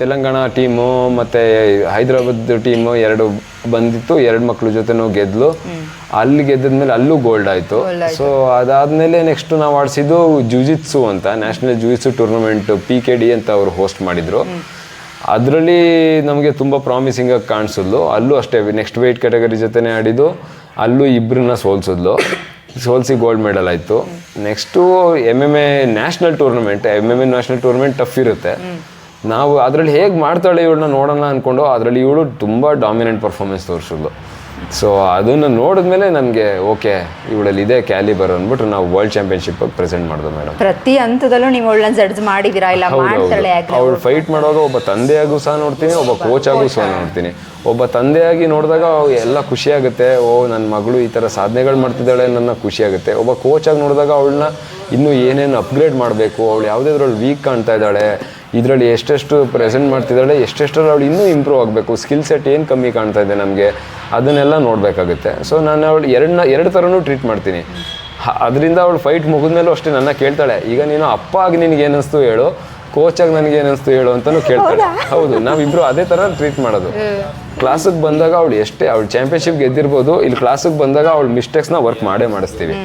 ತೆಲಂಗಾಣ ಟೀಮು ಮತ್ತು ಹೈದರಾಬಾದ್ ಟೀಮು ಎರಡು ಬಂದಿತ್ತು. ಎರಡು ಮಕ್ಳ ಜೊತೆನೂ ಗೆದ್ಲು. ಅಲ್ಲಿ ಗೆದ್ದಿದ್ಮೇಲೆ ಅಲ್ಲೂ ಗೋಲ್ಡ್ ಆಯಿತು. ಸೊ ಅದಾದಮೇಲೆ ನೆಕ್ಸ್ಟ್ ನಾವು ಆಡಿಸಿದ್ದು ಜುಜಿತ್ಸು ಅಂತ national jujitsu tournament P K D ಅಂತ ಅವರು ಹೋಸ್ಟ್ ಮಾಡಿದರು. ಅದರಲ್ಲಿ ನಮಗೆ ತುಂಬ ಪ್ರಾಮಿಸಿಂಗ್ ಆಗಿ ಕಾಣಿಸಿದ್ಲು. ಅಲ್ಲೂ ಅಷ್ಟೇ ನೆಕ್ಸ್ಟ್ ವೆಯ್ಟ್ ಕ್ಯಾಟಗರಿ ಜೊತೆನೇ ಆಡಿದ್ದು, ಅಲ್ಲೂ ಇಬ್ಬರನ್ನ ಸೋಲ್ಸಿದ್ಲು. ಸೋಲ್ಸಿ ಗೋಲ್ಡ್ ಮೆಡಲ್ ಆಯಿತು. Next M M A national tournament M M A national tournament tough ಇರುತ್ತೆ. ನಾವು ಅದರಲ್ಲಿ ಹೇಗೆ ಮಾಡ್ತಾಳೆ ಇವಳನ್ನ ನೋಡೋಣ ಅಂದ್ಕೊಂಡು ಅದರಲ್ಲಿ ಇವಳು ತುಂಬ ಡಾಮಿನೆಂಟ್ ಪರ್ಫಾರ್ಮೆನ್ಸ್ ತೋರಿಸಿದ್ಲು. ಸೊ ಅದನ್ನು ನೋಡಿದ್ಮೇಲೆ ನನಗೆ ಓಕೆ ಇವಳಲ್ಲಿ ಇದೆ ಕ್ಯಾಲಿಬರ್ ಅಂದ್ಬಿಟ್ಟು ನಾವು ವರ್ಲ್ಡ್ ಚಾಂಪಿಯನ್ಶಿಪ್ ಪ್ರೆಸೆಂಟ್ ಮಾಡಿದ್ವಿ ಮೇಡಮ್
ಪ್ರತಿ ಹಂತದಲ್ಲೂ ನೀವು ಅವಳನ್ನ ಜಡ್ಜ್ ಮಾಡಿದೀರಾ? ಇಲ್ಲ ಮಾಡ್ತಾಳೆ
ಅವಳು ಫೈಟ್ ಮಾಡುವಾಗ ಒಬ್ಬ ತಂದೆಯಾಗೂ ಸಹ ನೋಡ್ತೀನಿ ಒಬ್ಬ ಕೋಚ್ ಆಗೂ ಸಹ ನೋಡ್ತೀನಿ. ಒಬ್ಬ ತಂದೆಯಾಗಿ ನೋಡಿದಾಗ ಎಲ್ಲ ಖುಷಿಯಾಗುತ್ತೆ ಓ ನನ್ನ ಮಗಳು ಈ ಥರ ಸಾಧನೆಗಳು ಮಾಡ್ತಿದ್ದಾಳೆ ನನ್ನ ಖುಷಿ ಆಗುತ್ತೆ. ಒಬ್ಬ ಕೋಚ್ ಆಗಿ ನೋಡಿದಾಗ ಅವಳನ್ನ ಇನ್ನೂ ಏನೇನು ಅಪ್ಗ್ರೇಡ್ ಮಾಡಬೇಕು ಅವಳು ಯಾವುದೇದ್ರಲ್ಲಿ ವೀಕ್ ಕಾಣ್ತಾ ಇದ್ದಾಳೆ ಇದರಲ್ಲಿ ಎಷ್ಟೆಷ್ಟು ಪ್ರೆಸೆಂಟ್ ಮಾಡ್ತಿದ್ದಾಳೆ ಎಷ್ಟೆಷ್ಟರ ಅವಳು ಇನ್ನೂ ಇಂಪ್ರೂವ್ ಆಗಬೇಕು ಸ್ಕಿಲ್ ಸೆಟ್ ಏನು ಕಮ್ಮಿ ಕಾಣ್ತಾ ಇದೆ ನಮಗೆ ಅದನ್ನೆಲ್ಲ ನೋಡಬೇಕಾಗುತ್ತೆ. ಸೊ ನಾನು ಅವಳು ಎರಡನ್ನ ಎರಡು ಥರನೂ ಟ್ರೀಟ್ ಮಾಡ್ತೀನಿ. ಅದರಿಂದ ಅವಳು ಫೈಟ್ ಮುಗಿದ್ಮೇಲೂ ಅಷ್ಟೇ ನನ್ನ ಕೇಳ್ತಾಳೆ ಈಗ ನೀನು ಅಪ್ಪ ಆಗಿ ನಿನಗೆ ಏನಿಸ್ತು ಹೇಳು ಕೋಚ್ ಆಗಿ ನನಗೆ ಏನಿಸ್ತು ಹೇಳು ಅಂತಲೂ ಕೇಳ್ತಾಳೆ. ಹೌದು? ನಾವಿಬ್ರು ಅದೇ ಥರ ಟ್ರೀಟ್ ಮಾಡೋದು. ಕ್ಲಾಸಿಗೆ ಬಂದಾಗ ಅವಳು ಎಷ್ಟೇ ಅವಳು ಚಾಂಪಿಯನ್ಶಿಪ್ ಗೆದ್ದಿರ್ಬೋದು ಇಲ್ಲಿ ಕ್ಲಾಸಿಗೆ ಬಂದಾಗ ಅವಳು ಮಿಸ್ಟೇಕ್ಸ್ನ ವರ್ಕ್ ಮಾಡೇ ಮಾಡಿಸ್ತೀವಿ.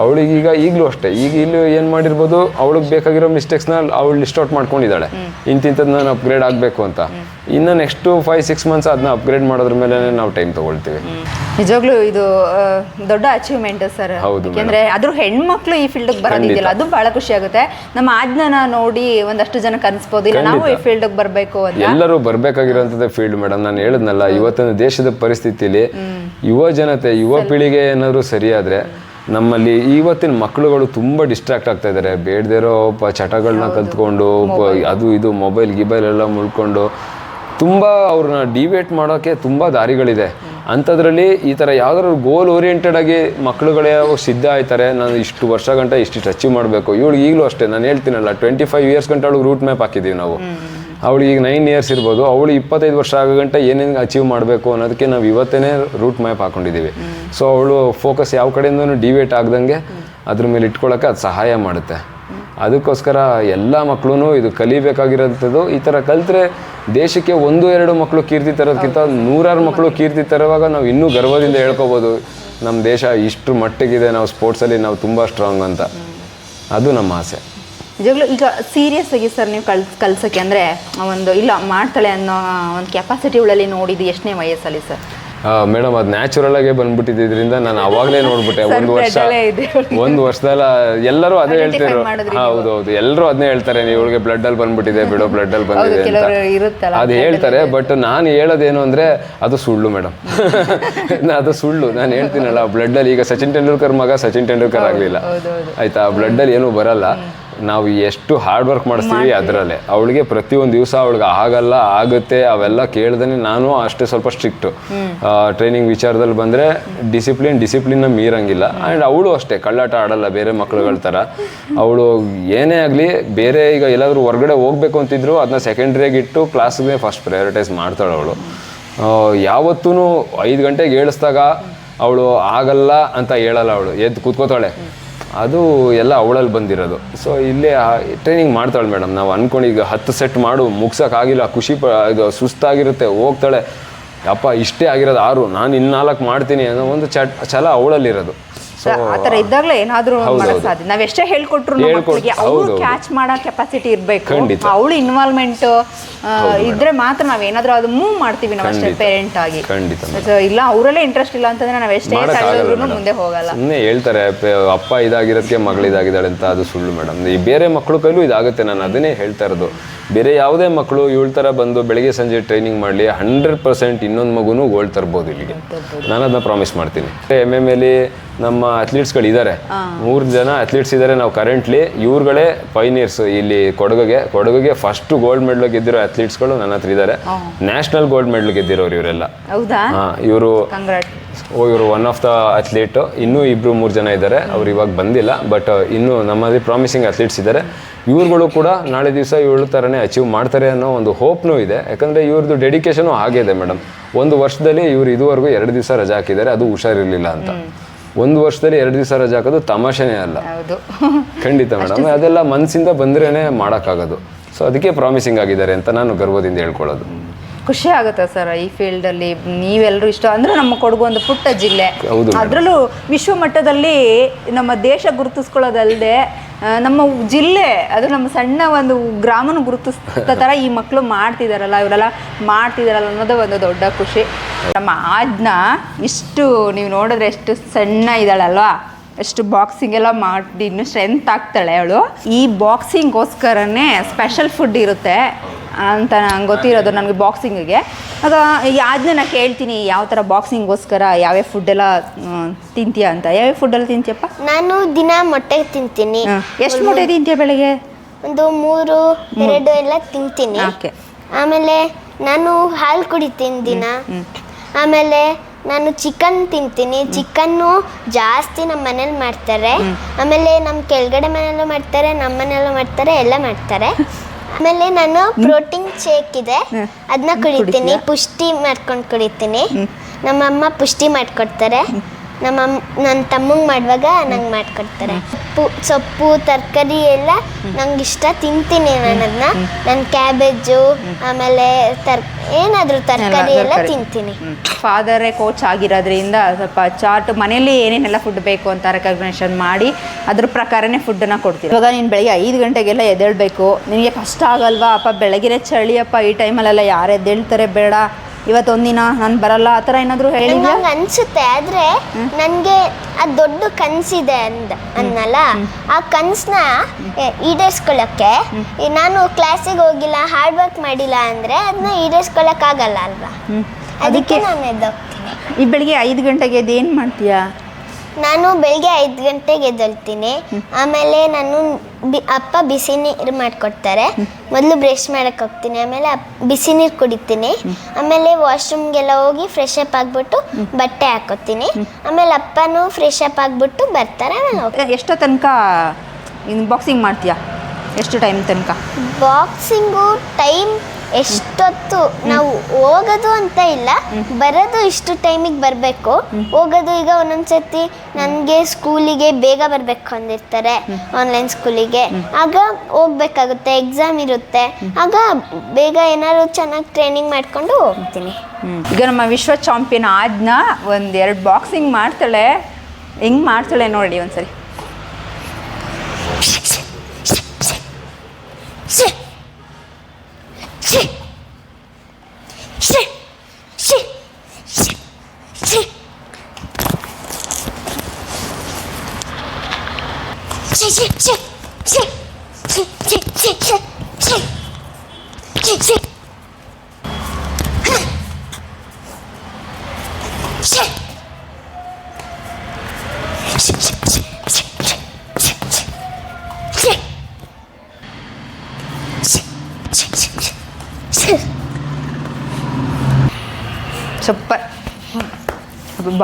ಅವಳಿಗೆ ಈಗ ಈಗಲೂ ಅಷ್ಟೇ. ಈಗ ಇಲ್ಲಿ ಏನು ಮಾಡಿರ್ಬೋದು ಅವಳಿಗೆ ಬೇಕಾಗಿರೋ ಮಿಸ್ಟೇಕ್ಸ್ನ ಅವಳು ಲಿಸ್ಟ್ ಔಟ್ ಮಾಡ್ಕೊಂಡಿದ್ದಾಳೆ. ಇಂತಿಂಥದ್ದು ನಾನು ಅಪ್ಗ್ರೇಡ್ ಆಗಬೇಕು ಅಂತ. ಇನ್ನು ನೆಕ್ಸ್ಟು ಫೈವ್ ಸಿಕ್ಸ್ ಮಂತ್ಸ್ ಅದನ್ನ ಅಪ್ಗ್ರೇಡ್ ಮಾಡೋದ್ರ ಮೇಲೆ ನಾವು ಟೈಮ್ ತೊಗೊಳ್ತೀವಿ.
ನಿಜವಾಗ್ಲೂ ಇದು ದೊಡ್ಡ ಅಚೀವ್ಮೆಂಟ್ ಸರ್.
ಹೌದು
ಯಾಕೆಂದ್ರೆ ಅದ್ರ ಹೆಣ್ಮಕ್ಳು ಈ ಫೀಲ್ಡ್ ಬರೋದಿದ್ದಿಲ್ಲ ಅದು ಬಹಳ ಖುಷಿ ಆಗುತ್ತೆ. ನಮ್ಮ ಆಜ್ಞಾನ ನೋಡಿ ಒಂದಷ್ಟು ಜನ ಕನ್ಸ್ಬೋದು. ಇಲ್ಲ ನಾವು ಈ ಫೀಲ್ಡ್ ಬರಬೇಕು ಅಂತ.
ಎಲ್ಲರೂ ಬರ್ಬೇಕಾಗಿರೋಂಥದ್ದೇ ಫೀಲ್ಡ್ ಮೇಡಮ್. ನಾನು ಹೇಳಿದ್ನಲ್ಲ ಇವತ್ತಿನ ದೇಶದ ಪರಿಸ್ಥಿತಿಲಿ ಯುವ ಜನತೆ ಯುವ ಪೀಳಿಗೆ ಏನಾದರೂ ಸರಿಯಾದ್ರೆ ನಮ್ಮಲ್ಲಿ ಇವತ್ತಿನ ಮಕ್ಕಳುಗಳು ತುಂಬ ಡಿಸ್ಟ್ರಾಕ್ಟ್ ಆಗ್ತಾ ಇದ್ದಾರೆ. ಬೇಡದಿರೋ ಪ ಚಟಗಳನ್ನ ಕಲ್ತ್ಕೊಂಡು ಪ- ಅದು ಇದು ಮೊಬೈಲ್ ಗಿಬೈಲ್ ಎಲ್ಲ ಮುಳ್ಕೊಂಡು ತುಂಬ ಅವ್ರನ್ನ ಡಿವೇಟ್ ಮಾಡೋಕ್ಕೆ ತುಂಬ ದಾರಿಗಳಿದೆ. ಅಂಥದ್ರಲ್ಲಿ ಈ ಥರ ಯಾವ್ದಾದ್ರು ಗೋಲ್ ಓರಿಯೆಂಟೆಡ್ ಆಗಿ ಮಕ್ಕಳುಗಳೇ ಸಿದ್ಧ ಆಯ್ತಾರೆ. ನಾನು ಇಷ್ಟು ವರ್ಷ ಗಂಟ ಇಷ್ಟಿಷ್ಟು ಅಚೀವ್ ಮಾಡಬೇಕು. ಇವಳು ಈಗಲೂ ಅಷ್ಟೇ. ನಾನು ಹೇಳ್ತೀನಲ್ಲ ಟ್ವೆಂಟಿ ಫೈವ್ ಇಯರ್ಸ್ ಗಂಟೆ ಅವಳಿಗೆ ರೂಟ್ ಮ್ಯಾಪ್ ಹಾಕಿದ್ದೀವಿ ನಾವು ಅವಳಿಗೆ ಈಗ ನೈನ್ ಇಯರ್ಸ್ ಇರ್ಬೋದು ಅವಳು ಇಪ್ಪತ್ತೈದು ವರ್ಷ ಆಗೋ ಗಂಟ ಏನೇನು ಅಚೀವ್ ಮಾಡಬೇಕು ಅನ್ನೋದಕ್ಕೆ ನಾವು ಇವತ್ತೇ ರೂಟ್ ಮ್ಯಾಪ್ ಹಾಕೊಂಡಿದ್ದೀವಿ. ಸೊ ಅವಳು ಫೋಕಸ್ ಯಾವ ಕಡೆಯಿಂದನೂ ಡಿವೇಟ್ ಆಗ್ದಂಗೆ ಅದ್ರ ಮೇಲೆ ಇಟ್ಕೊಳ್ಳೋಕೆ ಅದು ಸಹಾಯ ಮಾಡುತ್ತೆ. ಅದಕ್ಕೋಸ್ಕರ ಎಲ್ಲ ಮಕ್ಕಳು ಇದು ಕಲಿಬೇಕಾಗಿರೋಂಥದ್ದು. ಈ ಥರ ಕಲ್ತ್ರೆ ದೇಶಕ್ಕೆ ಒಂದು ಎರಡು ಮಕ್ಕಳು ಕೀರ್ತಿ ತರೋದಕ್ಕಿಂತ ನೂರಾರು ಮಕ್ಕಳು ಕೀರ್ತಿ ತರುವಾಗ ನಾವು ಇನ್ನೂ ಗರ್ವದಿಂದ ಹೇಳ್ಕೊಬೋದು ನಮ್ಮ ದೇಶ ಇಷ್ಟು ಮಟ್ಟಿಗಿದೆ ನಾವು ಸ್ಪೋರ್ಟ್ಸಲ್ಲಿ ನಾವು ತುಂಬ ಸ್ಟ್ರಾಂಗ್ ಅಂತ. ಅದು ನಮ್ಮ ಆಸೆ.
ನಿಜವಾಗ್ಲೂ ಈಗ ಸೀರಿಯಸ್ ಆಗಿ ಸರ್ ನೀವು ಕಲ್ ಕಲ್ಸಕ್ಕೆ ಅಂದರೆ ಒಂದು ಇಲ್ಲ ಮಾಡ್ತಾಳೆ ಅನ್ನೋ ಒಂದು ಕೆಪಾಸಿಟಿ ಉಳ್ಳಲ್ಲಿ ನೋಡಿದ್ದು ಎಷ್ಟನೇ ವಯಸ್ಸಲ್ಲಿ ಸರ್
ಮೇಡಮ್ ಅದು ನ್ಯಾಚುರಲ್ ಆಗೇ ಬಂದ್ಬಿಟ್ಟಿದ್ರಿಂದ ನಾನು ಅವಾಗಲೇ ನೋಡ್ಬಿಟ್ಟೆ. ಒಂದು ವರ್ಷ ಒಂದು ವರ್ಷದಲ್ಲ ಎಲ್ಲರೂ ಅದೇ ಹೇಳ್ತಿದ್ರು ಹೌದು ಹೌದು. ಎಲ್ಲರೂ ಅದನ್ನೇ ಹೇಳ್ತಾರೆ ನೀವು ಇವಳಿಗೆ ಬ್ಲಡ್ ಅಲ್ಲಿ ಬಂದ್ಬಿಟ್ಟಿದೆ ಬಿಡು ಬ್ಲಡ್ ಅಲ್ಲಿ ಬಂದಿದೆ ಅಂತ. ಅದು ಹೇಳ್ತಾರೆ ಬಟ್ ನಾನು ಹೇಳೋದೇನು ಅಂದ್ರೆ ಅದು ಸುಳ್ಳು ಮೇಡಮ್ (laughs) ಅದು ಸುಳ್ಳು. ನಾನು ಹೇಳ್ತೀನಲ್ಲ ಬ್ಲಡ್ ಅಲ್ಲಿ ಈಗ ಸಚಿನ್ ತೆಂಡೂಲ್ಕರ್ ಮಗ ಸಚಿನ್ ತೆಂಡೂಲ್ಕರ್ ಆಗಲಿಲ್ಲ. ಆಯ್ತಾ? ಬ್ಲಡ್ ಅಲ್ಲಿ ಏನೂ ಬರಲ್ಲ. ನಾವು ಎಷ್ಟು ಹಾರ್ಡ್ ವರ್ಕ್ ಮಾಡಿಸ್ತೀವಿ ಅದರಲ್ಲೇ. ಅವಳಿಗೆ ಪ್ರತಿಯೊಂದು ದಿವಸ ಅವಳಿಗೆ ಆಗಲ್ಲ ಆಗುತ್ತೆ ಅವೆಲ್ಲ ಕೇಳ್ದೇ ನಾನು ಅಷ್ಟೇ ಸ್ವಲ್ಪ ಸ್ಟ್ರಿಕ್ಟು ಟ್ರೈನಿಂಗ್ ವಿಚಾರದಲ್ಲಿ ಬಂದರೆ ಡಿಸಿಪ್ಲಿನ್ ಡಿಸಿಪ್ಲಿನ್ನ ಮೀರಂಗಿಲ್ಲ. ಆ್ಯಂಡ್ ಅವಳು ಅಷ್ಟೇ ಕಳ್ಳಾಟ ಆಡಲ್ಲ ಬೇರೆ ಮಕ್ಳುಗಳ ಥರ ಅವಳು ಏನೇ ಆಗಲಿ ಬೇರೆ ಈಗ ಎಲ್ಲಾದರೂ ಹೊರಗಡೆ ಹೋಗ್ಬೇಕು ಅಂತಿದ್ರು ಅದನ್ನ ಸೆಕೆಂಡ್ರಿಯಾಗಿ ಇಟ್ಟು ಕ್ಲಾಸ್ಗೆ ಫಸ್ಟ್ ಪ್ರಯಾರಿಟೈಸ್ ಮಾಡ್ತಾಳೆ ಅವಳು. ಯಾವತ್ತೂ ಐದು ಗಂಟೆಗೆ ಏಳಿಸ್ದಾಗ ಅವಳು ಆಗಲ್ಲ ಅಂತ ಹೇಳಲ್ಲ ಅವಳು. ಎದ್ದು ಕೂತ್ಕೋತಾಳೆ. ಅದು ಎಲ್ಲ ಅವಳಲ್ಲಿ ಬಂದಿರೋದು. ಸೊ ಇಲ್ಲೇ ಟ್ರೈನಿಂಗ್ ಮಾಡ್ತಾಳೆ ಮೇಡಮ್ ನಾವು ಅನ್ಕೊಂಡು ಈಗ ಹತ್ತು ಸೆಟ್ ಮಾಡು ಮುಗ್ಸೋಕ್ಕಾಗಿಲ್ಲ ಖುಷಿ ಪ, ಇದು ಸುಸ್ತಾಗಿರುತ್ತೆ, ಹೋಗ್ತಾಳೆ. ಅಪ್ಪ ಇಷ್ಟೇ ಆಗಿರೋದು ಆರು, ನಾನು ಇನ್ನಾಲ್ಕು ಮಾಡ್ತೀನಿ ಅನ್ನೋ ಒಂದು ಚಟ್ ಛಲ ಅವಳಲ್ಲಿರೋದು. ಸೊ
ಆ ಥರ ಇದ್ದಾಗಲೇ ಏನಾದ್ರೂ ಮಾಡಕ್ ಸಾಧ್ಯ. ನಾವ್ ಎಷ್ಟೇ ಹೇಳ್ಕೊಟ್ರು ಮಕ್ಕಳಿಗೆ ಅವ್ರು. ಕ್ಯಾಚ್ ಮಾಡೋ ಕೆಪಾಸಿಟಿ ಇರ್ಬೇಕು. ಅವಳು ಇನ್ವಾಲ್ವ್ಮೆಂಟ್ ಇದ್ರೆ ಮಾತ್ರ ನಾವ್ ಏನಾದ್ರೂ ಅದು ಮೂವ್ ಮಾಡ್ತೀವಿ ನಾವ್ ಅಷ್ಟೇ. ಪೇರೆಂಟ್ ಆಗಿ.
ಖಂಡಿತ
ಇಲ್ಲ ಅವರಲ್ಲೇ ಇಂಟ್ರೆಸ್ಟ್ ಇಲ್ಲ ಅಂತಂದ್ರೆ ನಾವ್ ಎಷ್ಟೇ ಮುಂದೆ ಹೋಗಲ್ಲ.
ಸುಮ್ಮನೆ ಹೇಳ್ತಾರೆ ಅಪ್ಪ ಇದಾಗಿರೋದಕ್ಕೆ ಮಗಳು ಇದಾಗಿದ್ದಾಳೆ ಅಂತ ಅದು ಸುಳ್ಳು ಮೇಡಮ್. ಈ ಬೇರೆ ಮಕ್ಕಳು ಕೈಲೂ ಇದಾಗುತ್ತೆ ನಾನು ಅದನ್ನೇ ಹೇಳ್ತಾ ಇರೋದು. ಬೇರೆ ಯಾವುದೇ ಮಕ್ಕಳು ಇವಳ ಥರ ಬಂದು ಬೆಳಿಗ್ಗೆ ಸಂಜೆ ಟ್ರೈನಿಂಗ್ ಮಾಡಲಿ ಹಂಡ್ರೆಡ್ ಪರ್ಸೆಂಟ್ ಇನ್ನೊಂದು ಮಗುನೂ ಗೋಲ್ ತರ್ಬೋದು ಇಲ್ಲಿಗೆ. ನಾನು ಅದನ್ನ ಪ್ರಾಮಿಸ್ ಮಾಡ್ತೀನಿ. ಎಂ ಎಂ ಎಲ್ಲಿ ನಮ್ಮ ಅಥ್ಲೀಟ್ಸ್ಗಳು ಇದ್ದಾರೆ ಮೂರು ಜನ ಅಥ್ಲೀಟ್ಸ್ ಇದ್ದಾರೆ ನಾವು ಕರೆಂಟ್ಲಿ ಇವ್ರುಗಳೇ ಪೈನಿಯರ್ಸ್ ಇಲ್ಲಿ ಕೊಡಗುಗೆ. ಕೊಡಗುಗೆ ಫಸ್ಟ್ ಗೋಲ್ಡ್ ಮೆಡಲ್ ಗೆದ್ದಿರೋ ಅಥ್ಲೀಟ್ಸ್ಗಳು ನನ್ನ ಹತ್ರ ಇದ್ದಾರೆ ನ್ಯಾಷನಲ್ ಗೋಲ್ಡ್ ಮೆಡಲ್ ಗೆದ್ದಿರೋರು ಇವರೆಲ್ಲ. ಇವರು ಓ ಇವರು ಒನ್ ಆಫ್ ದ ಅಥ್ಲೀಟ್ ಇನ್ನೂ ಇಬ್ರು ಮೂರು ಜನ ಇದ್ದಾರೆ ಅವ್ರು ಇವಾಗ ಬಂದಿಲ್ಲ ಬಟ್ ಇನ್ನೂ ನಮ್ಮಲ್ಲಿ ಪ್ರಾಮಿಸಿಂಗ್ ಅಥ್ಲೀಟ್ಸ್ ಇದ್ದಾರೆ ಇವ್ರುಗಳು ಕೂಡ ನಾಳೆ ದಿವಸ ಇವಳ ಥರನೇ ಅಚೀವ್ ಮಾಡ್ತಾರೆ ಅನ್ನೋ ಒಂದು ಹೋಪ್ನೂ ಇದೆ. ಯಾಕಂದರೆ ಇವ್ರದ್ದು ಡೆಡಿಕೇಶನು ಹಾಗೆ ಇದೆ ಮೇಡಮ್ ಒಂದು ವರ್ಷದಲ್ಲಿ ಇವ್ರು ಇದುವರೆಗೂ ಎರಡು ದಿವಸ ರಜಾ ಹಾಕಿದ್ದಾರೆ. ಅದು ಹುಷಾರಿರಲಿಲ್ಲ ಅಂತ. ಒಂದು ವರ್ಷದಲ್ಲಿ ಎರಡು ದಿವಸ ರಜೆ ಹಾಕೋದು ತಮಾಷೆನೇ ಅಲ್ಲ.
ಹೌದು.
ಖಂಡಿತ ಮೇಡಮ್ ಅದೆಲ್ಲ ಮನಸ್ಸಿಂದ ಬಂದ್ರೇನೆ ಮಾಡೋಕ್ಕಾಗೋದು. ಸೊ ಅದಕ್ಕೆ ಪ್ರಾಮಿಸಿಂಗ್ ಆಗಿದ್ದಾರೆ ಅಂತ ನಾನು ಗರ್ವದಿಂದ ಹೇಳ್ಕೊಳ್ಳೋದು.
ಖುಷಿ ಆಗುತ್ತೆ ಸರ್ ಈ ಫೀಲ್ಡ್ ಅಲ್ಲಿ. ನೀವೆಲ್ಲರೂ ಇಷ್ಟ ಅಂದ್ರೆ ನಮ್ಮ ಕೊಡಗು ಒಂದು ಪುಟ್ಟ ಜಿಲ್ಲೆ.
ಹೌದು madam.
ಅದರಲ್ಲೂ ವಿಶ್ವ ಮಟ್ಟದಲ್ಲಿ ನಮ್ಮ ದೇಶ ಗುರುತಿಸ್ಕೊಳ್ಳೋದಲ್ಲದೆ ನಮ್ಮ ಜಿಲ್ಲೆ, ಅದು ನಮ್ಮ ಸಣ್ಣ ಒಂದು ಗ್ರಾಮನ ಗುರುತಿಸ್ತ ಥರ ಈ ಮಕ್ಕಳು ಮಾಡ್ತಿದಾರಲ್ಲ, ಇವರೆಲ್ಲ ಮಾಡ್ತಿದಾರಲ್ಲ ಅನ್ನೋದು ಒಂದು ದೊಡ್ಡ ಖುಷಿ. ನಮ್ಮ ಆಜ್ನ ಇಷ್ಟು ನೀವು ನೋಡಿದ್ರೆ ಎಷ್ಟು ಸಣ್ಣ ಇದ್ದಾಳಲ್ವಾ? ಎಷ್ಟು ಬಾಕ್ಸಿಂಗ್ ಎಲ್ಲ ಮಾಡಿ ಇನ್ನು ಸ್ಟ್ರೆಂತ್ ಆಗ್ತಾಳೆ ಅವಳು. ಈ ಬಾಕ್ಸಿಂಗ್ಗೋಸ್ಕರನೇ ಸ್ಪೆಷಲ್ ಫುಡ್ ಇರುತ್ತೆ ಅಂತ ನಂಗೆ ಗೊತ್ತಿರೋದು ನನಗೆ ಬಾಕ್ಸಿಂಗಿಗೆ ಆಗ ಅದನ್ನ ನಾನು ಕೇಳ್ತೀನಿ ಯಾವ ಥರ ಬಾಕ್ಸಿಂಗ್ಗೋಸ್ಕರ ಯಾವ್ಯಾವ ಫುಡ್ ಎಲ್ಲ ತಿಂತೀಯ ಅಂತ. ಯಾವ್ಯಾವ ಫುಡ್ ಎಲ್ಲ ತಿಂತೀಯಪ್ಪ?
ನಾನು ದಿನ ಮೊಟ್ಟೆ ತಿಂತೀನಿ.
ಎಷ್ಟು ಮೊಟ್ಟೆ ತಿಂತೀಯ ಬೆಳಗ್ಗೆ?
ಒಂದು ಮೂರು ಎರಡು ಎಲ್ಲ ತಿಂತೀನಿ. ಆಮೇಲೆ ನಾನು ಹಾಲು ಕುಡಿತೀನಿ ದಿನ ಆಮೇಲೆ ನಾನು ಚಿಕನ್ ತಿಂತೀನಿ. ಚಿಕನ್ನು ಜಾಸ್ತಿ ನಮ್ಮ ಮನೇಲಿ ಮಾಡ್ತಾರೆ. ಆಮೇಲೆ ನಮ್ಮ ಕೆಳಗಡೆ ಮನೆಯಲ್ಲೂ ಮಾಡ್ತಾರೆ ನಮ್ಮ ಮನೆಯಲ್ಲೂ ಮಾಡ್ತಾರೆ ಎಲ್ಲ ಮಾಡ್ತಾರೆ. ಆಮೇಲೆ ನಾನು ಪ್ರೋಟೀನ್ ಶೇಕ್ ಇದೆ. ಅದನ್ನ ಕುಡಿತೀನಿ. ಪುಷ್ಟಿ ಮಾಡ್ಕೊಂಡು ಕುಡಿತೀನಿ. ನಮ್ಮಮ್ಮ ಪುಷ್ಟಿ ಮಾಡಿಕೊಡ್ತಾರೆ. ನಮ್ಮ ನನ್ನ ತಮ್ಮಂಗೆ ಮಾಡುವಾಗ ನಂಗೆ ಮಾಡಿಕೊಡ್ತಾರೆ. ಸೊಪ್ಪು ಸೊಪ್ಪು ತರಕಾರಿ ಎಲ್ಲ ನಂಗೆ ಇಷ್ಟ. ತಿಂತೀನಿ ನಾನು ಅದನ್ನ ನಾನು ಕ್ಯಾಬೇಜು ಆಮೇಲೆ ತರ್ ಏನಾದರೂ ತರಕಾರಿ ಎಲ್ಲ ತಿಂತೀನಿ.
ಫಾದರೇ ಕೋಚ್ ಆಗಿರೋದ್ರಿಂದ ಸ್ವಲ್ಪ ಚಾರ್ಟ್ ಮನೆಯಲ್ಲಿ ಏನೇನೆಲ್ಲ ಫುಡ್ ಬೇಕು ಅಂತ ರೆಕಗ್ನೇಷನ್ ಮಾಡಿ ಅದ್ರ ಪ್ರಕಾರನೇ ಫುಡ್ಡನ್ನು ಕೊಡ್ತೀವಿ. ಇವಾಗ ನೀನು ಬೆಳಿಗ್ಗೆ ಐದು ಗಂಟೆಗೆಲ್ಲ ಎದ್ದೇಳಬೇಕು. ನಿನಗೆ ಕಷ್ಟ ಆಗಲ್ವಾ? ಅಪ್ಪ ಬೆಳಗ್ಗೆ ಚಳಿಯಪ್ಪ ಈ ಟೈಮಲ್ಲೆಲ್ಲ ಯಾರು ಎದ್ದೇಳ್ತಾರೆ? ಬೇಡ. ಇವತ್ತೊಂದಿನ ನಾನು ಬರಲ್ಲ ಆ ಥರ ಏನಾದರೂ ಹೇಳಿದ್ಯಾ
ನಂಗೆ ಅನ್ಸುತ್ತೆ ಆದ್ರೆ ನನಗೆ ಅದು ದೊಡ್ಡ ಕನಸಿದೆ ಅಂದ ಅನ್ನಲ್ಲ? ಆ ಕನಸನ್ನ ಈಡೇರಿಸ್ಕೊಳ್ಳೋಕ್ಕೆ ನಾನು ಕ್ಲಾಸಿಗೆ ಹೋಗಿಲ್ಲ ಹಾರ್ಡ್ ವರ್ಕ್ ಮಾಡಿಲ್ಲ ಅಂದರೆ ಅದನ್ನ ಈಡೇರಿಸ್ಕೊಳ್ಳೋಕ್ಕಾಗಲ್ಲ ಅಲ್ವಾ? ಅದಕ್ಕೆ ನಾನು ಎದ್ದೋಗ್ತೀನಿ.
ಈ ಬೆಳಿಗ್ಗೆ ಐದು ಗಂಟೆಗೆ ಎದ್ದು ಏನು ಮಾಡ್ತೀಯಾ?
ನಾನು ಬೆಳಿಗ್ಗೆ ಐದು ಗಂಟೆಗೆ ಎದ್ದೇಳ್ತೀನಿ. ಆಮೇಲೆ ನಾನು ಬಿ ಅಪ್ಪ ಬಿಸಿ ನೀರು ಮಾಡಿಕೊಡ್ತಾರೆ. ಮೊದಲು ಬ್ರಷ್ ಮಾಡಕ್ಕೆ ಹೋಗ್ತೀನಿ. ಆಮೇಲೆ ಅಪ್- ಬಿಸಿ ನೀರು ಕುಡಿತೀನಿ. ಆಮೇಲೆ ವಾಶ್ರೂಮ್ಗೆಲ್ಲ ಹೋಗಿ ಫ್ರೆಶ್ ಅಪ್ ಆಗಿಬಿಟ್ಟು ಬಟ್ಟೆ ಹಾಕೋತೀನಿ. ಆಮೇಲೆ ಅಪ್ಪನೂ ಫ್ರೆಶ್ ಅಪ್ ಆಗಿಬಿಟ್ಟು ಬರ್ತಾರೆ ಆಮೇಲೆ ಹೋಗ್ತೀನಿ.
ಎಷ್ಟೋ ತನಕ ಇನ್ನು ಬಾಕ್ಸಿಂಗ್ ಮಾಡ್ತೀಯಾ? ಎಷ್ಟು ಟೈಮ್ ತನಕ?
ಬಾಕ್ಸಿಂಗು ಟೈಮ್ ಎಷ್ಟೊತ್ತು ನಾವು ಹೋಗೋದು ಅಂತ ಇಲ್ಲ ಬರೋದು ಇಷ್ಟು ಟೈಮಿಗೆ ಬರಬೇಕು. ಹೋಗೋದು ಈಗ ಒಂದೊಂದ್ಸತಿ ನನಗೆ ಸ್ಕೂಲಿಗೆ ಬೇಗ ಬರಬೇಕು ಅಂದಿರ್ತಾರೆ ಆನ್ಲೈನ್ ಸ್ಕೂಲಿಗೆ ಆಗ ಹೋಗ್ಬೇಕಾಗುತ್ತೆ ಎಕ್ಸಾಮ್ ಇರುತ್ತೆ. ಆಗ ಬೇಗ ಏನಾದ್ರು ಚೆನ್ನಾಗಿ ಟ್ರೈನಿಂಗ್ ಮಾಡಿಕೊಂಡು ಹೋಗ್ತೀನಿ.
ಈಗ ನಮ್ಮ ವಿಶ್ವ ಚಾಂಪಿಯನ್ ಆದ್ನ ಒಂದು ಎರಡು ಬಾಕ್ಸಿಂಗ್ ಮಾಡ್ತಾಳೆ. ಹೆಂಗ್ ಮಾಡ್ತಾಳೆ ನೋಡಿ ಒಂದ್ಸರಿ. ししししし。
ししししししししししし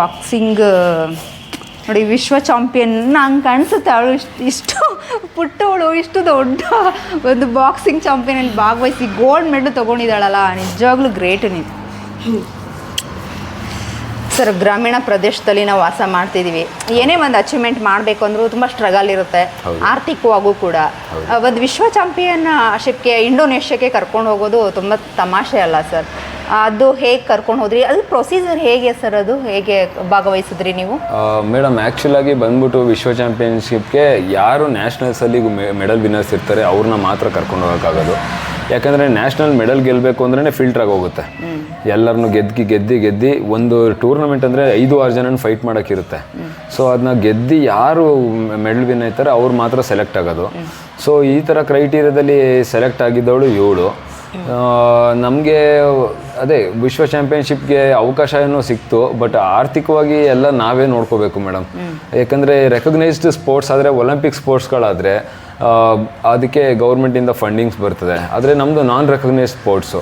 ಬಾಕ್ಸಿಂಗ್ ನೋಡಿ ವಿಶ್ವ ಚಾಂಪಿಯನ್ ನಂಗೆ ಕಾಣಿಸುತ್ತೆ ಅವಳು ಇಷ್ಟು ಇಷ್ಟು ಪುಟ್ಟವಳು ಇಷ್ಟು ದೊಡ್ಡ ಒಂದು ಬಾಕ್ಸಿಂಗ್ ಚಾಂಪಿಯನಲ್ಲಿ ಭಾಗವಹಿಸಿ ಗೋಲ್ಡ್ ಮೆಡಲ್ ತೊಗೊಂಡಿದ್ದಾಳಲ್ಲ ನಿಜವಾಗ್ಲೂ ಗ್ರೇಟ್ ನೀವು ಸರ್ ಗ್ರಾಮೀಣ ಪ್ರದೇಶದಲ್ಲಿ ನಾವು ವಾಸ ಮಾಡ್ತಿದ್ದೀವಿ ಏನೇ ಒಂದು ಅಚೀವ್ಮೆಂಟ್ ಮಾಡಬೇಕು ಅಂದರೂ ತುಂಬ ಸ್ಟ್ರಗಲ್ ಇರುತ್ತೆ. ಆರ್ಥಿಕವಾಗೂ ಕೂಡ. ಒಂದು ವಿಶ್ವ ಚಾಂಪಿಯನ್ ಶಿಪ್ಗೆ ಇಂಡೋನೇಷ್ಯಾಕ್ಕೆ ಕರ್ಕೊಂಡು ಹೋಗೋದು ತುಂಬ ತಮಾಷೆ ಅಲ್ಲ ಸರ್. ಅದು ಹೇಗೆ ಕರ್ಕೊಂಡು ಹೋದ್ರಿ? ಅದು ಪ್ರೊಸೀಜರ್ ಹೇಗೆ ಸರ್ ಅದು? ಹೇಗೆ ಭಾಗವಹಿಸಿದ್ರಿ ನೀವು?
ಮೇಡಮ್ ಆ್ಯಕ್ಚುಲಾಗಿ ಬಂದ್ಬಿಟ್ಟು ವಿಶ್ವ ಚಾಂಪಿಯನ್ಶಿಪ್ಗೆ ಯಾರು ನ್ಯಾಷನಲ್ಸಲ್ಲಿ ಮೆಡಲ್ ವಿನ್ನರ್ಸ್ ಇರ್ತಾರೆ ಅವ್ರನ್ನ ಮಾತ್ರ ಕರ್ಕೊಂಡು ಹೋಗೋಕ್ಕಾಗೋದು. ಯಾಕಂದರೆ ನ್ಯಾಷನಲ್ ಮೆಡಲ್ ಗೆಲ್ಲಬೇಕು ಅಂದ್ರೆ ಫಿಲ್ಟರ್ ಆಗೋಗುತ್ತೆ ಎಲ್ಲರನ್ನು ಗೆದ್ದಿ ಗೆದ್ದಿ ಗೆದ್ದಿ ಒಂದು ಟೂರ್ನಮೆಂಟ್ ಅಂದರೆ ಐದು ಆರು ಜನ ಫೈಟ್ ಮಾಡೋಕ್ಕಿರುತ್ತೆ ಸೊ ಅದನ್ನ ಗೆದ್ದು ಯಾರು ಮೆಡಲ್ ವಿನ್ ಆಯ್ತಾರೆ ಅವ್ರು ಮಾತ್ರ ಸೆಲೆಕ್ಟ್ ಆಗೋದು. ಸೊ ಈ ಥರ ಕ್ರೈಟೀರಿಯಾದಲ್ಲಿ ಸೆಲೆಕ್ಟ್ ಆಗಿದ್ದವಳು ಏಳು. ನಮಗೆ ಅದೇ ವಿಶ್ವ ಚಾಂಪಿಯನ್ಶಿಪ್ಗೆ ಅವಕಾಶ ಏನೋ ಸಿಕ್ತು ಬಟ್ ಆರ್ಥಿಕವಾಗಿ ಎಲ್ಲ ನಾವೇ ನೋಡ್ಕೋಬೇಕು ಮೇಡಮ್. ಯಾಕಂದರೆ ರೆಕಗ್ನೈಸ್ಡ್ ಸ್ಪೋರ್ಟ್ಸ್ ಆದರೆ ಒಲಿಂಪಿಕ್ ಸ್ಪೋರ್ಟ್ಸ್ಗಳಾದರೆ ಅದಕ್ಕೆ ಗೌರ್ಮೆಂಟಿಂದ ಫಂಡಿಂಗ್ಸ್ ಬರ್ತದೆ. ಆದರೆ ನಮ್ಮದು ನಾನ್ ರೆಕಗ್ನೈಸ್ಡ್ ಸ್ಪೋರ್ಟ್ಸು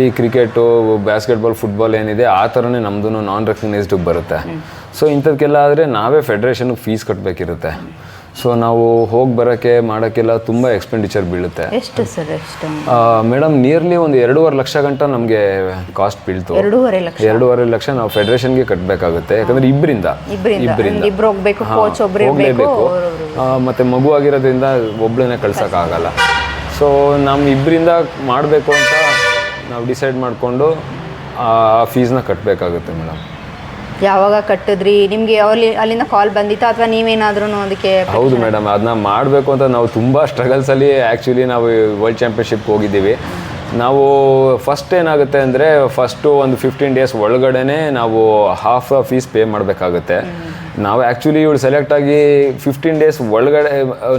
ಈ ಕ್ರಿಕೆಟು ಬ್ಯಾಸ್ಕೆಟ್ಬಾಲ್ ಫುಟ್ಬಾಲ್ ಏನಿದೆ ಆ ಥರನೇ ನಮ್ಮದು ನಾನ್ ರೆಕಗ್ನೈಸ್ಡ್ ಬರುತ್ತೆ ಸೊ ಇಂಥದಕ್ಕೆಲ್ಲ ಆದರೆ ನಾವೇ ಫೆಡ್ರೇಷನ್ಗೆ ಫೀಸ್ ಕಟ್ಟಬೇಕಿರುತ್ತೆ ಸೊ ನಾವು ಹೋಗಿ ಬರೋಕ್ಕೆ ಮಾಡೋಕ್ಕೆಲ್ಲ ತುಂಬ ಎಕ್ಸ್ಪೆಂಡಿಚರ್ ಬೀಳುತ್ತೆ.
ಎಷ್ಟು ಸರ್ ಎಷ್ಟು
ಮೇಡಮ್ ನಿಯರ್ಲಿ ಒಂದು ಎರಡೂವರೆ ಲಕ್ಷ ಗಂಟ ನಮಗೆ ಕಾಸ್ಟ್ ಬೀಳ್ತು.
ಎರಡೂವರೆ ಲಕ್ಷ?
ಎರಡೂವರೆ ಲಕ್ಷ ನಾವು ಫೆಡರೇಷನ್ಗೆ ಕಟ್ಟಬೇಕಾಗುತ್ತೆ ಯಾಕಂದ್ರೆ ಇಬ್ಬರಿಂದ
ಇಬ್ಬರಿಂದ ಇಬ್ರು ಹೋಗ್ಬೇಕು ಕೋಚ್ ಒಬ್ರು
ಹೋಗ್ಲೇಬೇಕು. ಮತ್ತೆ ಮಗು ಆಗಿರೋದ್ರಿಂದ ಒಬ್ಳನ್ನೇ ಕಳ್ಸೋಕ್ಕಾಗಲ್ಲ ಸೊ ನಮ್ಮ ಇಬ್ಬರಿಂದ ಮಾಡಬೇಕು ಅಂತ ನಾವು ಡಿಸೈಡ್ ಮಾಡಿಕೊಂಡು ಆ ಫೀಸ್ನ ಕಟ್ಟಬೇಕಾಗುತ್ತೆ ಮೇಡಮ್.
ಯಾವಾಗ ಕಟ್ಟಿದ್ರಿ? ನಿಮ್ಗೆ ಅಲ್ಲಿ ಅಲ್ಲಿಂದ ಕಾಲ್ ಬಂದಿತ್ತು? ಅಥವಾ ನೀವೇನಾದ್ರೂ ಅದಕ್ಕೆ
ಹೌದು ಮೇಡಮ್ ಅದನ್ನ ಮಾಡಬೇಕು ಅಂತ ನಾವು ತುಂಬ ಸ್ಟ್ರಗಲ್ಸಲ್ಲಿ ಆ್ಯಕ್ಚುಲಿ ನಾವು ವರ್ಲ್ಡ್ ಚಾಂಪಿಯನ್ಶಿಪ್ಗೆ ಹೋಗಿದ್ದೀವಿ. ನಾವು ಫಸ್ಟ್ ಏನಾಗುತ್ತೆ ಅಂದರೆ ಫಸ್ಟು ಒಂದು ಫಿಫ್ಟೀನ್ ಡೇಸ್ ಒಳಗಡೆನೆ ನಾವು ಹಾಫ್ ಫೀಸ್ ಪೇ ಮಾಡಬೇಕಾಗುತ್ತೆ. ನಾವು ಆ್ಯಕ್ಚುಲಿ ಇವಳು ಸೆಲೆಕ್ಟ್ ಆಗಿ ಫಿಫ್ಟೀನ್ ಡೇಸ್ ಒಳಗಡೆ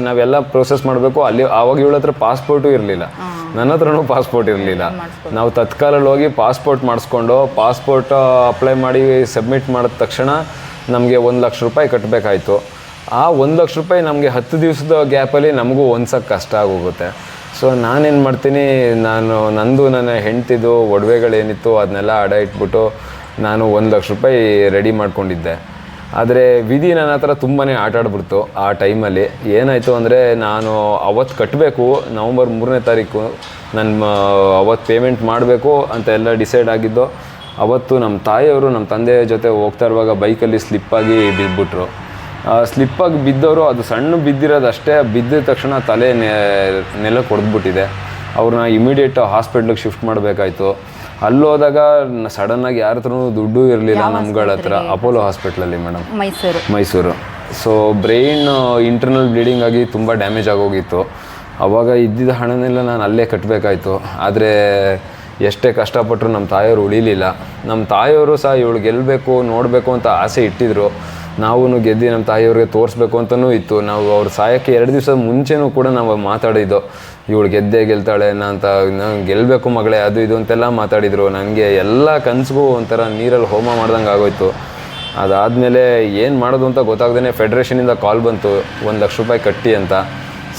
ನಾವೆಲ್ಲ ಪ್ರೊಸೆಸ್ ಮಾಡಬೇಕು. ಅಲ್ಲಿ ಆವಾಗ ಇವಳ ಹತ್ರ ಪಾಸ್ಪೋರ್ಟು ಇರಲಿಲ್ಲ ನನ್ನ ಹತ್ರನೂ ಪಾಸ್ಪೋರ್ಟ್ ಇರಲಿಲ್ಲ. ನಾವು ತತ್ಕಾಲಲ್ಲಿ ಹೋಗಿ ಪಾಸ್ಪೋರ್ಟ್ ಮಾಡಿಸ್ಕೊಂಡು ಪಾಸ್ಪೋರ್ಟ್ ಅಪ್ಲೈ ಮಾಡಿ ಸಬ್ಮಿಟ್ ಮಾಡಿದ ತಕ್ಷಣ ನಮಗೆ ಒಂದು ಲಕ್ಷ ರೂಪಾಯಿ ಕಟ್ಟಬೇಕಾಯ್ತು ಆ ಒಂದು ಲಕ್ಷ ರೂಪಾಯಿ ನಮಗೆ ಹತ್ತು ದಿವಸದ ಗ್ಯಾಪಲ್ಲಿ ನಮಗೂ ಹೊಂದ್ಸೋಕ್ಕೆ ಕಷ್ಟ ಆಗೋಗುತ್ತೆ. ಸೊ ನಾನೇನು ಮಾಡ್ತೀನಿ ನಾನು ನಂದು ನನ್ನ ಹೆಂಡ್ತಿದ್ದು ಒಡವೆಗಳೇನಿತ್ತು ಅದನ್ನೆಲ್ಲ ಅಡ ಇಟ್ಬಿಟ್ಟು ನಾನು ಒಂದು ಲಕ್ಷ ರೂಪಾಯಿ ರೆಡಿ ಮಾಡ್ಕೊಂಡಿದ್ದೆ. ಆದರೆ ವಿಧಿ ನನ್ನ ಹತ್ರ ತುಂಬಾ ಆಟ ಆಡ್ಬಿಡ್ತು ಆ ಟೈಮಲ್ಲಿ. ಏನಾಯಿತು ಅಂದರೆ ನಾನು ಅವತ್ತು ಕಟ್ಟಬೇಕು ನವಂಬರ್ ಮೂರನೇ ತಾರೀಕು ನನ್ನ ಅವತ್ತು ಪೇಮೆಂಟ್ ಮಾಡಬೇಕು ಅಂತ ಎಲ್ಲ ಡಿಸೈಡ್ ಆಗಿದ್ದು, ಅವತ್ತು ನಮ್ಮ ತಾಯಿಯವರು ನಮ್ಮ ತಂದೆಯ ಜೊತೆ ಹೋಗ್ತಾ ಇರುವಾಗ ಬೈಕಲ್ಲಿ ಸ್ಲಿಪ್ಪಾಗಿ ಬಿದ್ದುಬಿಟ್ರು ಸ್ಲಿಪ್ಪಾಗಿ ಬಿದ್ದವರು ಅದು ಸಣ್ಣ ಬಿದ್ದಿರೋದಷ್ಟೇ ಬಿದ್ದಿದ ಬಿದ್ದ ತಕ್ಷಣ ತಲೆ ನೆಲಕ್ಕೆ ಹೊಡೆದ್ಬಿಟ್ಟಿದೆ ಅವ್ರನ್ನ ಇಮಿಡಿಯೇಟ್ ಹಾಸ್ಪಿಟ್ಲಿಗೆ ಶಿಫ್ಟ್ ಮಾಡಬೇಕಾಯ್ತು. ಅಲ್ಲಿ ಹೋದಾಗ ಸಡನ್ನಾಗಿ ಯಾರ ಹತ್ರನೂ ದುಡ್ಡು ಇರಲಿಲ್ಲ ನಮ್ಗಳ ಹತ್ರ ಅಪೋಲೋ ಹಾಸ್ಪಿಟ್ಲಲ್ಲಿ madam
Mysore.
Mysore. So brain internal bleeding ಆಗಿ ತುಂಬ ಡ್ಯಾಮೇಜ್ ಆಗೋಗಿತ್ತು. ಅವಾಗ ಇದ್ದಿದ್ದ ಹಣನೆಲ್ಲ ನಾನು ಅಲ್ಲೇ ಕಟ್ಟಬೇಕಾಯ್ತು ಆದರೆ ಎಷ್ಟೇ ಕಷ್ಟಪಟ್ಟರು ನಮ್ಮ ತಾಯಿಯವರು ಉಳಿಲಿಲ್ಲ. ನಮ್ಮ ತಾಯಿಯವರು ಸಹ ಇವಳು ಗೆಲ್ಲಬೇಕು ನೋಡಬೇಕು ಅಂತ ಆಸೆ ಇಟ್ಟಿದ್ರು. ನಾವು ಗೆದ್ದು ನಮ್ಮ ತಾಯಿಯವ್ರಿಗೆ ತೋರಿಸ್ಬೇಕು ಅಂತಲೂ ಇತ್ತು. ನಾವು ಅವ್ರ ಸಹಾಯಕ್ಕೆ ಎರಡು ದಿವಸ ಮುಂಚೆನೂ ಕೂಡ ನಾವು ಮಾತಾಡಿದ್ದು. ಇವಳು ಗೆದ್ದೇ ಗೆಲ್ತಾಳೆ ಅಂತ ನಾನು ಗೆಲ್ಲಬೇಕು ಮಗಳೇ, ಅದು ಇದು ಅಂತೆಲ್ಲ ಮಾತಾಡಿದರು. ನನಗೆ ಎಲ್ಲ ಕನಸಿಗೂ ಒಂಥರ ನೀರಲ್ಲಿ ಹೋಮ ಮಾಡ್ದಂಗೆ ಆಗೋಯ್ತು. ಅದಾದಮೇಲೆ ಏನು ಮಾಡೋದು ಅಂತ ಗೊತ್ತಾಗ್ದೇ ಫೆಡ್ರೇಷನಿಂದ ಕಾಲ್ ಬಂತು, ಒಂದು ಲಕ್ಷ ರೂಪಾಯಿ ಕಟ್ಟಿ ಅಂತ.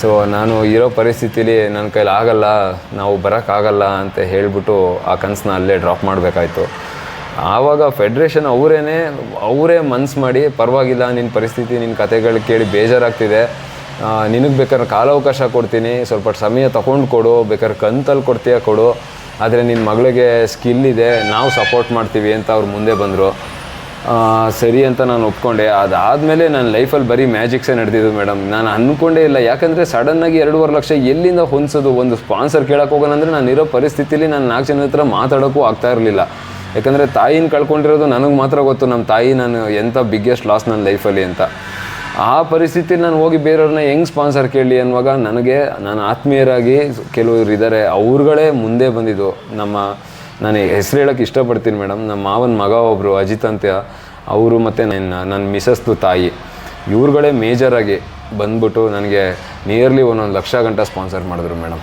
ಸೊ ನಾನು ಇರೋ ಪರಿಸ್ಥಿತಿಲಿ ನನ್ನ ಕೈಲಿ ಆಗಲ್ಲ, ನಾವು ಬರೋಕ್ಕಾಗಲ್ಲ ಅಂತ ಹೇಳಿಬಿಟ್ಟು ಆ ಕನಸನ್ನ ಅಲ್ಲೇ ಡ್ರಾಪ್ ಮಾಡಬೇಕಾಯ್ತು. ಆವಾಗ ಫೆಡ್ರೇಷನ್ ಅವರೇ ಅವರೇ ಮನ್ಸು ಮಾಡಿ, ಪರವಾಗಿಲ್ಲ ನಿನ್ನ ಪರಿಸ್ಥಿತಿ ನಿನ್ನ ಕತೆಗಳು ಕೇಳಿ ಬೇಜಾರಾಗ್ತಿದೆ. ನಿನಗೆ ಬೇಕಾದ್ರೆ ಕಾಲಾವಕಾಶ ಕೊಡ್ತೀನಿ, ಸ್ವಲ್ಪ ಸಮಯ ತಗೊಂಡು ಕೊಡು, ಬೇಕಾದ್ರೆ ಕಂತಲ್ಲಿ ಕೊಡ್ತೀಯ ಕೊಡು, ಆದರೆ ನಿನ್ನ ಮಗಳಿಗೆ ಸ್ಕಿಲ್ ಇದೆ, ನಾವು ಸಪೋರ್ಟ್ ಮಾಡ್ತೀವಿ ಅಂತ ಅವ್ರು ಮುಂದೆ ಬಂದರು. ಸರಿ ಅಂತ ನಾನು ಒಪ್ಕೊಂಡೆ. ಅದಾದಮೇಲೆ ನನ್ನ ಲೈಫಲ್ಲಿ ಬರೀ ಮ್ಯಾಜಿಕ್ಸೇ ನಡೆದಿದ್ದು ಮೇಡಮ್ ನಾನು ಅಂದ್ಕೊಂಡೇ ಇಲ್ಲ. ಯಾಕಂದರೆ ಸಡನ್ನಾಗಿ ಎರಡೂವರೆ ಲಕ್ಷ ಎಲ್ಲಿಂದ ಹೊಂದಿಸೋದು? ಒಂದು ಸ್ಪಾನ್ಸರ್ ಕೇಳಕ್ಕೆ ಹೋಗೋಣ ಅಂದರೆ ನಾನು ಇರೋ ಪರಿಸ್ಥಿತಿಲಿ ನಾನು ನಾಲ್ಕು ಜನ ಹತ್ರ ಮಾತಾಡೋಕ್ಕೂ ಆಗ್ತಾ ಇರಲಿಲ್ಲ. ಯಾಕಂದರೆ ತಾಯಿನ ಕಳ್ಕೊಂಡಿರೋದು ನನಗೆ ಮಾತ್ರ ಗೊತ್ತು. ನಮ್ಮ ತಾಯಿ ನಾನು ಎಂಥ ಬಿಗ್ಗೆಸ್ಟ್ ಲಾಸ್ ನನ್ನ ಲೈಫಲ್ಲಿ ಅಂತ. ಆ ಪರಿಸ್ಥಿತಿ ನಾನು ಹೋಗಿ ಬೇರೆಯವ್ರನ್ನ ಹೆಂಗೆ ಸ್ಪಾನ್ಸರ್ ಕೇಳಿ ಅನ್ನುವಾಗ ನನಗೆ ನಾನು ಆತ್ಮೀಯರಾಗಿ ಕೆಲವರು ಇದ್ದಾರೆ ಅವ್ರುಗಳೇ ಮುಂದೆ ಬಂದಿದ್ದು. ನಮ್ಮ, ನಾನು ಹೆಸರು ಹೇಳೋಕ್ಕೆ ಇಷ್ಟಪಡ್ತೀನಿ ಮೇಡಮ್. ನಮ್ಮ ಮಾವನ ಮಗ ಒಬ್ಬರು ಅಜಿತ್ ಅಂತ ಅವರು ಮತ್ತು ನನ್ನ ನನ್ನ ಮಿಸಸ್ದು ತಾಯಿ. ಇವ್ರುಗಳೇ ಮೇಜರಾಗಿ ಬಂದ್ಬಿಟ್ಟು ನನಗೆ ನಿಯರ್ಲಿ ಒಂದೊಂದು ಲಕ್ಷ ಗಂಟೆ ಸ್ಪಾನ್ಸರ್ ಮಾಡಿದ್ರು ಮೇಡಮ್.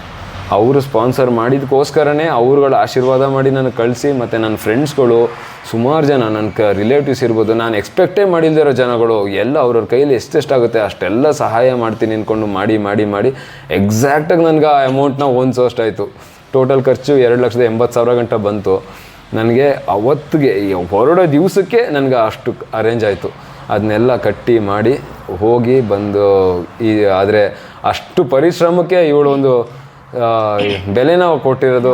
ಅವರು ಸ್ಪಾನ್ಸರ್ ಮಾಡಿದಕ್ಕೋಸ್ಕರನೇ ಅವ್ರುಗಳ ಆಶೀರ್ವಾದ ಮಾಡಿ ನನಗೆ ಕಳಿಸಿ ಮತ್ತು ನನ್ನ ಫ್ರೆಂಡ್ಸ್ಗಳು, ಸುಮಾರು ಜನ ನನ್ನ ಕ ರಿಲೇಟಿವ್ಸ್ ಇರ್ಬೋದು, ನಾನು ಎಕ್ಸ್ಪೆಕ್ಟೇ ಮಾಡಿಲ್ದಿರೋ ಜನಗಳು, ಎಲ್ಲ ಅವ್ರವ್ರ ಕೈಯಲ್ಲಿ ಎಷ್ಟೆಷ್ಟಾಗುತ್ತೆ ಅಷ್ಟೆಲ್ಲ ಸಹಾಯ ಮಾಡ್ತೀನಿ ಅಂದ್ಕೊಂಡು ಮಾಡಿ ಮಾಡಿ ಮಾಡಿ ಎಕ್ಸಾಕ್ಟಾಗಿ ನನಗೆ ಆ ಅಮೌಂಟ್ನ ಒಂದು ಅಷ್ಟಾಯಿತು ಟೋಟಲ್ ಖರ್ಚು ಎರಡು ಲಕ್ಷದ ಎಂಬತ್ತು ಸಾವಿರ ಗಂಟ ಬಂತು. ನನಗೆ ಅವತ್ತಿಗೆ ಹೊರಡೋ ದಿವಸಕ್ಕೆ ನನಗೆ ಅಷ್ಟು ಅರೇಂಜ್ ಆಯಿತು. ಅದನ್ನೆಲ್ಲ ಕಟ್ಟಿ ಮಾಡಿ ಹೋಗಿ ಬಂದು ಈ, ಆದರೆ ಅಷ್ಟು ಪರಿಶ್ರಮಕ್ಕೆ ಇವಳು ಒಂದು ಆ, ನಾವು ಕೊಟ್ಟಿರೋದು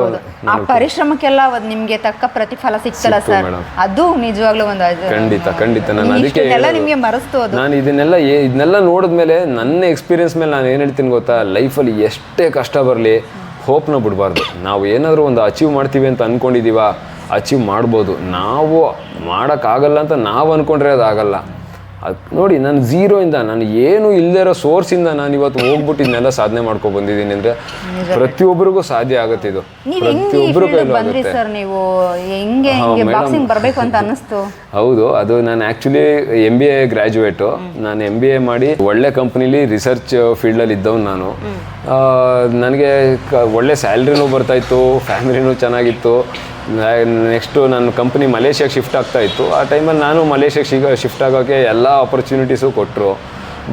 ಆ ಪರಿಶ್ರಮಕ್ಕೆಲ್ಲ ಅದು ನಿಮ್ಗೆ ತಕ್ಕ ಪ್ರತಿಫಲ ಸಿಕ್ತಲ್ಲ
ಸಿಕ್ತು
ಸರ್. ಅದು ನಿಜವಾಗ್ಲೂ ಒಂದು
ಖಂಡಿತ ಖಂಡಿತ. ನಾನು ಅದಕ್ಕೆ ನಿಮಗೆ
ನಿಮ್ಗೆ ಮರೆಸ್ತು ಅದು.
ನಾನು ಇದನ್ನೆಲ್ಲ ಇದನ್ನೆಲ್ಲ ನೋಡಿದ್ಮೇಲೆ ನನ್ನ ಎಕ್ಸ್ಪೀರಿಯನ್ಸ್ ಮೇಲೆ ನಾನು ಏನು ಹೇಳ್ತೀನಿ ಗೊತ್ತಾ? ಲೈಫಲ್ಲಿ ಎಷ್ಟೇ ಕಷ್ಟ ಬರಲಿ ಹೋಪ್ನ ಬಿಡಬಾರ್ದು. ನಾವು ಏನಾದರೂ ಒಂದು ಅಚೀವ್ ಮಾಡ್ತೀವಿ ಅಂತ ಅಂದ್ಕೊಂಡಿದ್ದೀವ ಅಚೀವ್ ಮಾಡ್ಬೋದು. ನಾವು ಮಾಡೋಕ್ಕಾಗಲ್ಲ ಅಂತ ನಾವು ಅಂದ್ಕೊಂಡ್ರೆ ಅದು ಆಗಲ್ಲ ಅದ್ ನೋಡಿ ನಾನು ಝೀರೋಯಿಂದ ನಾನು ಏನು ಇಲ್ಲದೇ ಇರೋ ಸೋರ್ಸಿಂದ ನಾನು ಇವತ್ತು ಹೋಗ್ಬಿಟ್ಟು ಇದನ್ನೆಲ್ಲ ಸಾಧನೆ ಮಾಡ್ಕೊಂಡು ಬಂದಿದ್ದೀನಿ ಅಂದರೆ ಪ್ರತಿಯೊಬ್ಬರಿಗೂ ಸಾಧ್ಯ ಆಗುತ್ತೆ ಇದು. ಪ್ರತಿಯೊಬ್ಬರ ಕೈಲೂ ಆಗುತ್ತೆ. ಹೌದು ಅದು ನಾನು actually M B A graduate ನಾನು ಎಂ ಬಿ ಎ ಮಾಡಿ ಒಳ್ಳೆ ಕಂಪ್ನಿಲಿ ರಿಸರ್ಚ್ ಫೀಲ್ಡಲ್ಲಿ ಇದ್ದವನು ನಾನು. ನನಗೆ ಒಳ್ಳೆ ಸ್ಯಾಲ್ರಿನೂ ಬರ್ತಾಯಿತ್ತು ಫ್ಯಾಮಿಲಿನೂ ಚೆನ್ನಾಗಿತ್ತು. ನೆಕ್ಸ್ಟು ನನ್ನ ಕಂಪ್ನಿ ಮಲೇಷ್ಯಾಗೆ ಶಿಫ್ಟ್ ಆಗ್ತಾ ಇತ್ತು. ಆ ಟೈಮಲ್ಲಿ ನಾನು ಮಲೇಷ್ಯಾಗೆ ಶಿಗ ಶಿಫ್ಟ್ ಆಗೋಕ್ಕೆ ಎಲ್ಲ ಆಪರ್ಚುನಿಟೀಸು ಕೊಟ್ಟರು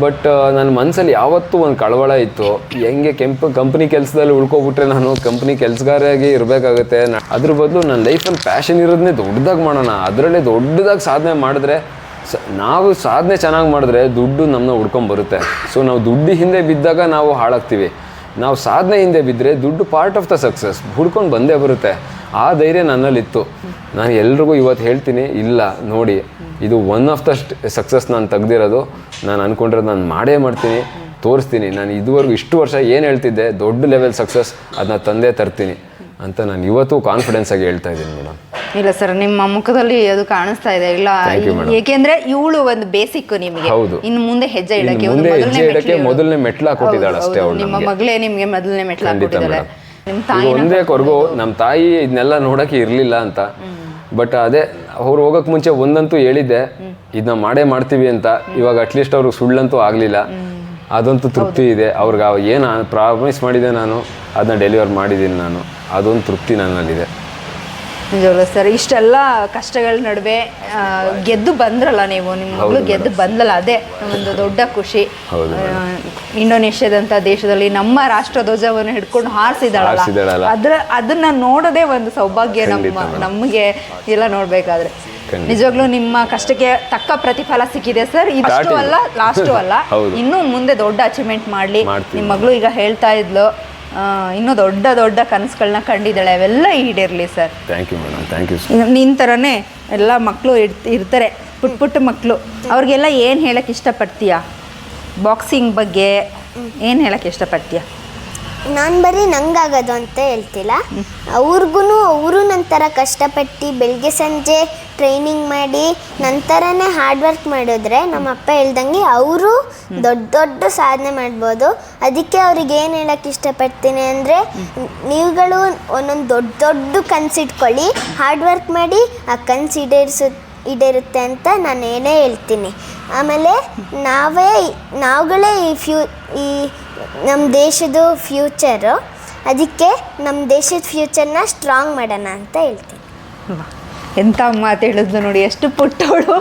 ಬಟ್ ನನ್ನ ಮನಸ್ಸಲ್ಲಿ ಯಾವತ್ತೂ ಒಂದು ಕಳವಳ ಇತ್ತು. ಹೆಂಗೆ ಕೆಂಪು ಕಂಪ್ನಿ ಕೆಲಸದಲ್ಲಿ ಉಳ್ಕೊಬಿಟ್ರೆ ನಾನು ಕಂಪ್ನಿ ಕೆಲಸಗಾರಾಗಿ ಇರಬೇಕಾಗುತ್ತೆ. ಅದ್ರ ಬದಲು ನನ್ನ ಲೈಫಲ್ಲಿ ಪ್ಯಾಷನ್ ಇರೋದನ್ನೇ ದೊಡ್ಡದಾಗಿ ಮಾಡೋಣ. ಅದರಲ್ಲೇ ದೊಡ್ಡದಾಗಿ ಸಾಧನೆ ಮಾಡಿದ್ರೆ ಸ, ನಾವು ಸಾಧನೆ ಚೆನ್ನಾಗಿ ಮಾಡಿದ್ರೆ ದುಡ್ಡು ನಮ್ಮನ್ನ ಹುಡ್ಕೊಂಬರುತ್ತೆ. ಸೊ ನಾವು ದುಡ್ಡು ಹಿಂದೆ ಬಿದ್ದಾಗ ನಾವು ಹಾಳಾಗ್ತೀವಿ. ನಾವು ಸಾಧನೆ ಹಿಂದೆ ಬಿದ್ದರೆ ದುಡ್ಡು ಪಾರ್ಟ್ ಆಫ್ ದ ಸಕ್ಸಸ್ ಹುಡ್ಕೊಂಡು ಬಂದೇ ಬರುತ್ತೆ. ಆ ಧೈರ್ಯ ನನ್ನಲ್ಲಿತ್ತು. ನಾನು ಎಲ್ರಿಗೂ ಇವತ್ತು ಹೇಳ್ತೀನಿ, ಇಲ್ಲ, ನೋಡಿ, ಇದು ಒನ್ ಆಫ್ ದ ಸಕ್ಸಸ್ ನಾನು ತೆಗ್ದಿರೋದು. ನಾನು ಅಂದ್ಕೊಂಡಿರೋದು ನಾನು ಮಾಡೇ ಮಾಡ್ತೀನಿ, ತೋರಿಸ್ತೀನಿ. ನಾನು ಇದುವರೆಗೂ ಇಷ್ಟು ವರ್ಷ ಏನು ಹೇಳ್ತಿದ್ದೆ, ದೊಡ್ಡ ಲೆವೆಲ್ ಸಕ್ಸಸ್ ಅದನ್ನ ತಂದೇ ತರ್ತೀನಿ ಅಂತ ನಾನು ಇವತ್ತು ಕಾನ್ಫಿಡೆನ್ಸ್ ಆಗಿ ಹೇಳ್ತಾ ಇದ್ದೀನಿ ಮೇಡಮ್.
ಇಲ್ಲ ಸರ್ ನಿಮ್ಮ ಮುಖದಲ್ಲಿ ಅದು ಕಾಣಿಸ್ತಾ ಇದೆ. ಇಲ್ಲ ಏಕೆಂದ್ರೆ ಇವಳು ಒಂದು ಬೇಸಿಕ್ ನಿಮಗೆ.
ಹೌದು.
ಇನ್ನು ಮುಂದೆ ಹೆಜ್ಜೆ ಇಡಕ್ಕೆ
ಮುಂದೆ ಹೆಜ್ಜೆ ಇಡಕ್ಕೆ ಮೊದಲನೇ ಮೆಟ್ಲು
ಕೊಟ್ಟಿದ್ದಾಳೆ
ಅಷ್ಟೇ. ಅವಳು
ನಿಮ್ಮ. ಮಗಳೇ ನಿಮಗೆ ಮೊದಲನೇ ಮೆಟ್ಲು
ಕೊಟ್ಟಿದ್ದಾಳೆ
ನಿಮ್ಮ ತಾಯಿ
ಒಂದೇ ಕೊರಗು ನಮ್ಮ ತಾಯಿ ಇದನ್ನೆಲ್ಲ ನೋಡಕ್ಕೆ ಇರಲಿಲ್ಲ ಅಂತ. ಬಟ್ ಅದೇ ಅವ್ರು ಹೋಗಕ್ ಮುಂಚೆ ಒಂದಂತೂ ಹೇಳಿದ್ದೆ. ಇದನ್ನ ಮಾಡೇ ಮಾಡ್ತೀವಿ ಅಂತ. ಇವಾಗ ಅಟ್ಲೀಸ್ಟ್ ಅವ್ರಿಗೆ ಸುಳ್ಳಂತೂ ಆಗಲಿಲ್ಲ. ಅದಂತೂ ತೃಪ್ತಿ ಇದೆ. ಅವ್ರಿಗೆ ಏನು ಪ್ರಾಮಿಸ್ ಮಾಡಿದೆ ನಾನು ಅದನ್ನ ಡೆಲಿವರ್ ಮಾಡಿದ್ದೀನಿ ನಾನು. ಅದೊಂದು ತೃಪ್ತಿ ನನ್ನಲ್ಲಿದೆ
ನಿಜವಲ್ಲ ಸರ್ ಇಷ್ಟೆಲ್ಲ ಕಷ್ಟಗಳ ನಡುವೆ ಆ, ಗೆದ್ದು ಬಂದ್ರಲ್ಲ ನೀವು ನಿಮ್ಮ ಮಗಳು ಗೆದ್ದು ಬಂದಲ್ಲ ಅದೇ ಒಂದು ದೊಡ್ಡ ಖುಷಿ
ಹೌದು
ಆ, ಇಂಡೋನೇಷ್ಯಾದಂಥ ದೇಶದಲ್ಲಿ ನಮ್ಮ ರಾಷ್ಟ್ರ ಧ್ವಜವನ್ನು ಹಿಡ್ಕೊಂಡು ಹಾರಿಸಿದಾಳಲ್ಲ
ಹಾರ್ಸಿದಾಳಲ್ಲ.
ಅದ್ರ ಅದನ್ನ ನೋಡೋದೇ ಒಂದು ಸೌಭಾಗ್ಯ
ಖಂಡಿತ
ನಮ್ಮ
madam.
ನಮಗೆ ಎಲ್ಲ ನೋಡ್ಬೇಕಾದ್ರೆ
ಖಂಡಿತ.
ನಿಜವಾಗ್ಲೂ ನಿಮ್ಮ ಕಷ್ಟಕ್ಕೆ ತಕ್ಕ ಪ್ರತಿಫಲ ಸಿಕ್ಕಿದೆ ಸರ್ ಇಷ್ಟು
Starting.
ಅಲ್ಲ ಲಾಸ್ಟು ಅಲ್ಲ
ಹೌದು.
ಇನ್ನೂ ಮುಂದೆ ದೊಡ್ಡ ಅಚೀವ್ಮೆಂಟ್ ಮಾಡ್ಲಿ
ಮಾಡ್ತೀನಿ.
ನಿಮ್ಮ ಮಗಳು ಈಗ ಹೇಳ್ತಾ ಇದ್ಲು ಇನ್ನೂ ದೊಡ್ಡ ದೊಡ್ಡ ಕನಸುಗಳನ್ನ ಕಂಡಿದ್ದಾಳೆ. ಅವೆಲ್ಲ ಈಡೇರಲಿ sir.
Thank you madam thank you
ನಿನ್ನ ಥರನೇ ಎಲ್ಲ ಮಕ್ಕಳು ಇರ್ತಾರೆ. ಪುಟ್ಟ ಪುಟ್ಟ ಮಕ್ಕಳು ಅವ್ರಿಗೆಲ್ಲ ಏನು ಹೇಳಕ್ಕೆ ಇಷ್ಟಪಡ್ತೀಯಾ? ಬಾಕ್ಸಿಂಗ್ ಬಗ್ಗೆ ಏನು ಹೇಳಕ್ಕೆ ಇಷ್ಟಪಡ್ತೀಯಾ?
ನಾನು ಬರೀ ನಂಗಾಗೋದು ಅಂತ ಹೇಳ್ತಿಲ್ಲ. ಅವ್ರಿಗೂ ಅವರು ನಂತರ ಕಷ್ಟಪಟ್ಟು ಬೆಳಗ್ಗೆ ಸಂಜೆ ಟ್ರೈನಿಂಗ್ ಮಾಡಿ ನಂತರನೇ ಹಾರ್ಡ್ ವರ್ಕ್ ಮಾಡಿದ್ರೆ ನಮ್ಮ ಅಪ್ಪ ಹೇಳ್ದಂಗೆ ಅವರು ದೊಡ್ಡ ದೊಡ್ಡ ಸಾಧನೆ ಮಾಡ್ಬೋದು. ಅದಕ್ಕೆ ಅವ್ರಿಗೆ ಏನು ಹೇಳಕ್ಕೆ ಇಷ್ಟಪಡ್ತೀನಿ ಅಂದರೆ ನೀವುಗಳು ಒಂದೊಂದು ದೊಡ್ಡ ದೊಡ್ಡ ಕನಸಿಟ್ಕೊಳ್ಳಿ ಹಾರ್ಡ್ ವರ್ಕ್ ಮಾಡಿ ಆ ಕನಸು ಈಡೇರಿಸು, ಈಡೇರುತ್ತೆ ಅಂತ ನಾನು ಏನೇ ಹೇಳ್ತೀನಿ. ಆಮೇಲೆ ನಾವೇ, ನಾವುಗಳೇ ಈ ಫ್ಯೂ ಈ ನಮ್ಮ ದೇಶದ ಫ್ಯೂಚರು ಅದಕ್ಕೆ ನಮ್ಮ ದೇಶದ ಫ್ಯೂಚರ್ನ ಸ್ಟ್ರಾಂಗ್ ಮಾಡೋಣ ಅಂತ ಹೇಳ್ತೀನಿ.
ಎಂಥ ಮಾತು ಹೇಳಿದ್ಲು ನೋಡಿ, ಎಷ್ಟು ಪುಟ್ಟವಳು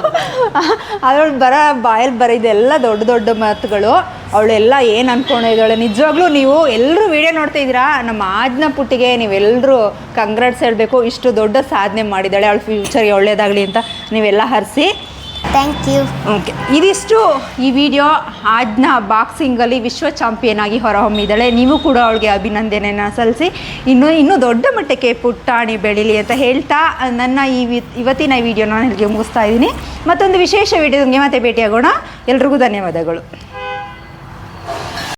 ಅವಳು ಬರ ಬಾಯಲ್ಲಿ ಬರೋದೆಲ್ಲ ದೊಡ್ಡ ದೊಡ್ಡ ಮಾತುಗಳು. ಅವಳೆಲ್ಲ ಏನು ಅನ್ಕೊಂಡಿದ್ದಾಳೆ ನಿಜವಾಗ್ಲೂ ನೀವು ಎಲ್ಲರೂ ವಿಡಿಯೋ ನೋಡ್ತಾ ಇದ್ದೀರಾ? ನಮ್ಮ ಆಜ್ನ ಪುಟ್ಟಿಗೆ ನೀವೆಲ್ಲರೂ ಕಂಗ್ರಾಟ್ಸ್ ಹೇಳಬೇಕು, ಇಷ್ಟು ದೊಡ್ಡ ಸಾಧನೆ ಮಾಡಿದ್ದಾಳೆ. ಅವಳ ಫ್ಯೂಚರ್ಗೆ ಒಳ್ಳೆಯದಾಗಲಿ ಅಂತ ನೀವೆಲ್ಲ ಹರಿಸಿ.
ಥ್ಯಾಂಕ್ ಯು
ಓಕೆ ಇದಿಷ್ಟು ಈ ವಿಡಿಯೋ ಆಜ್ನ ಬಾಕ್ಸಿಂಗಲ್ಲಿ ವಿಶ್ವ ಚಾಂಪಿಯನ್ ಆಗಿ ಹೊರಹೊಮ್ಮಿದ್ದಾಳೆ. ನೀವು ಕೂಡ ಅವಳಿಗೆ ಅಭಿನಂದನೆಯನ್ನು ಸಲ್ಲಿಸಿ. ಇನ್ನು, ಇನ್ನೂ ದೊಡ್ಡ ಮಟ್ಟಕ್ಕೆ ಪುಟ್ಟಾಣಿ ಬೆಳೀಲಿ ಅಂತ ಹೇಳ್ತಾ, ನನ್ನ ಈ ಇವತ್ತಿನ ವಿಡಿಯೋನ ಇಲ್ಲಿಗೆ ಮುಗಿಸ್ತಾ ಇದ್ದೀನಿ. ಮತ್ತೊಂದು ವಿಶೇಷ ವಿಡಿಯೋಗೆ ಮತ್ತೆ ಭೇಟಿಯಾಗೋಣ. ಎಲ್ರಿಗೂ ಧನ್ಯವಾದಗಳು.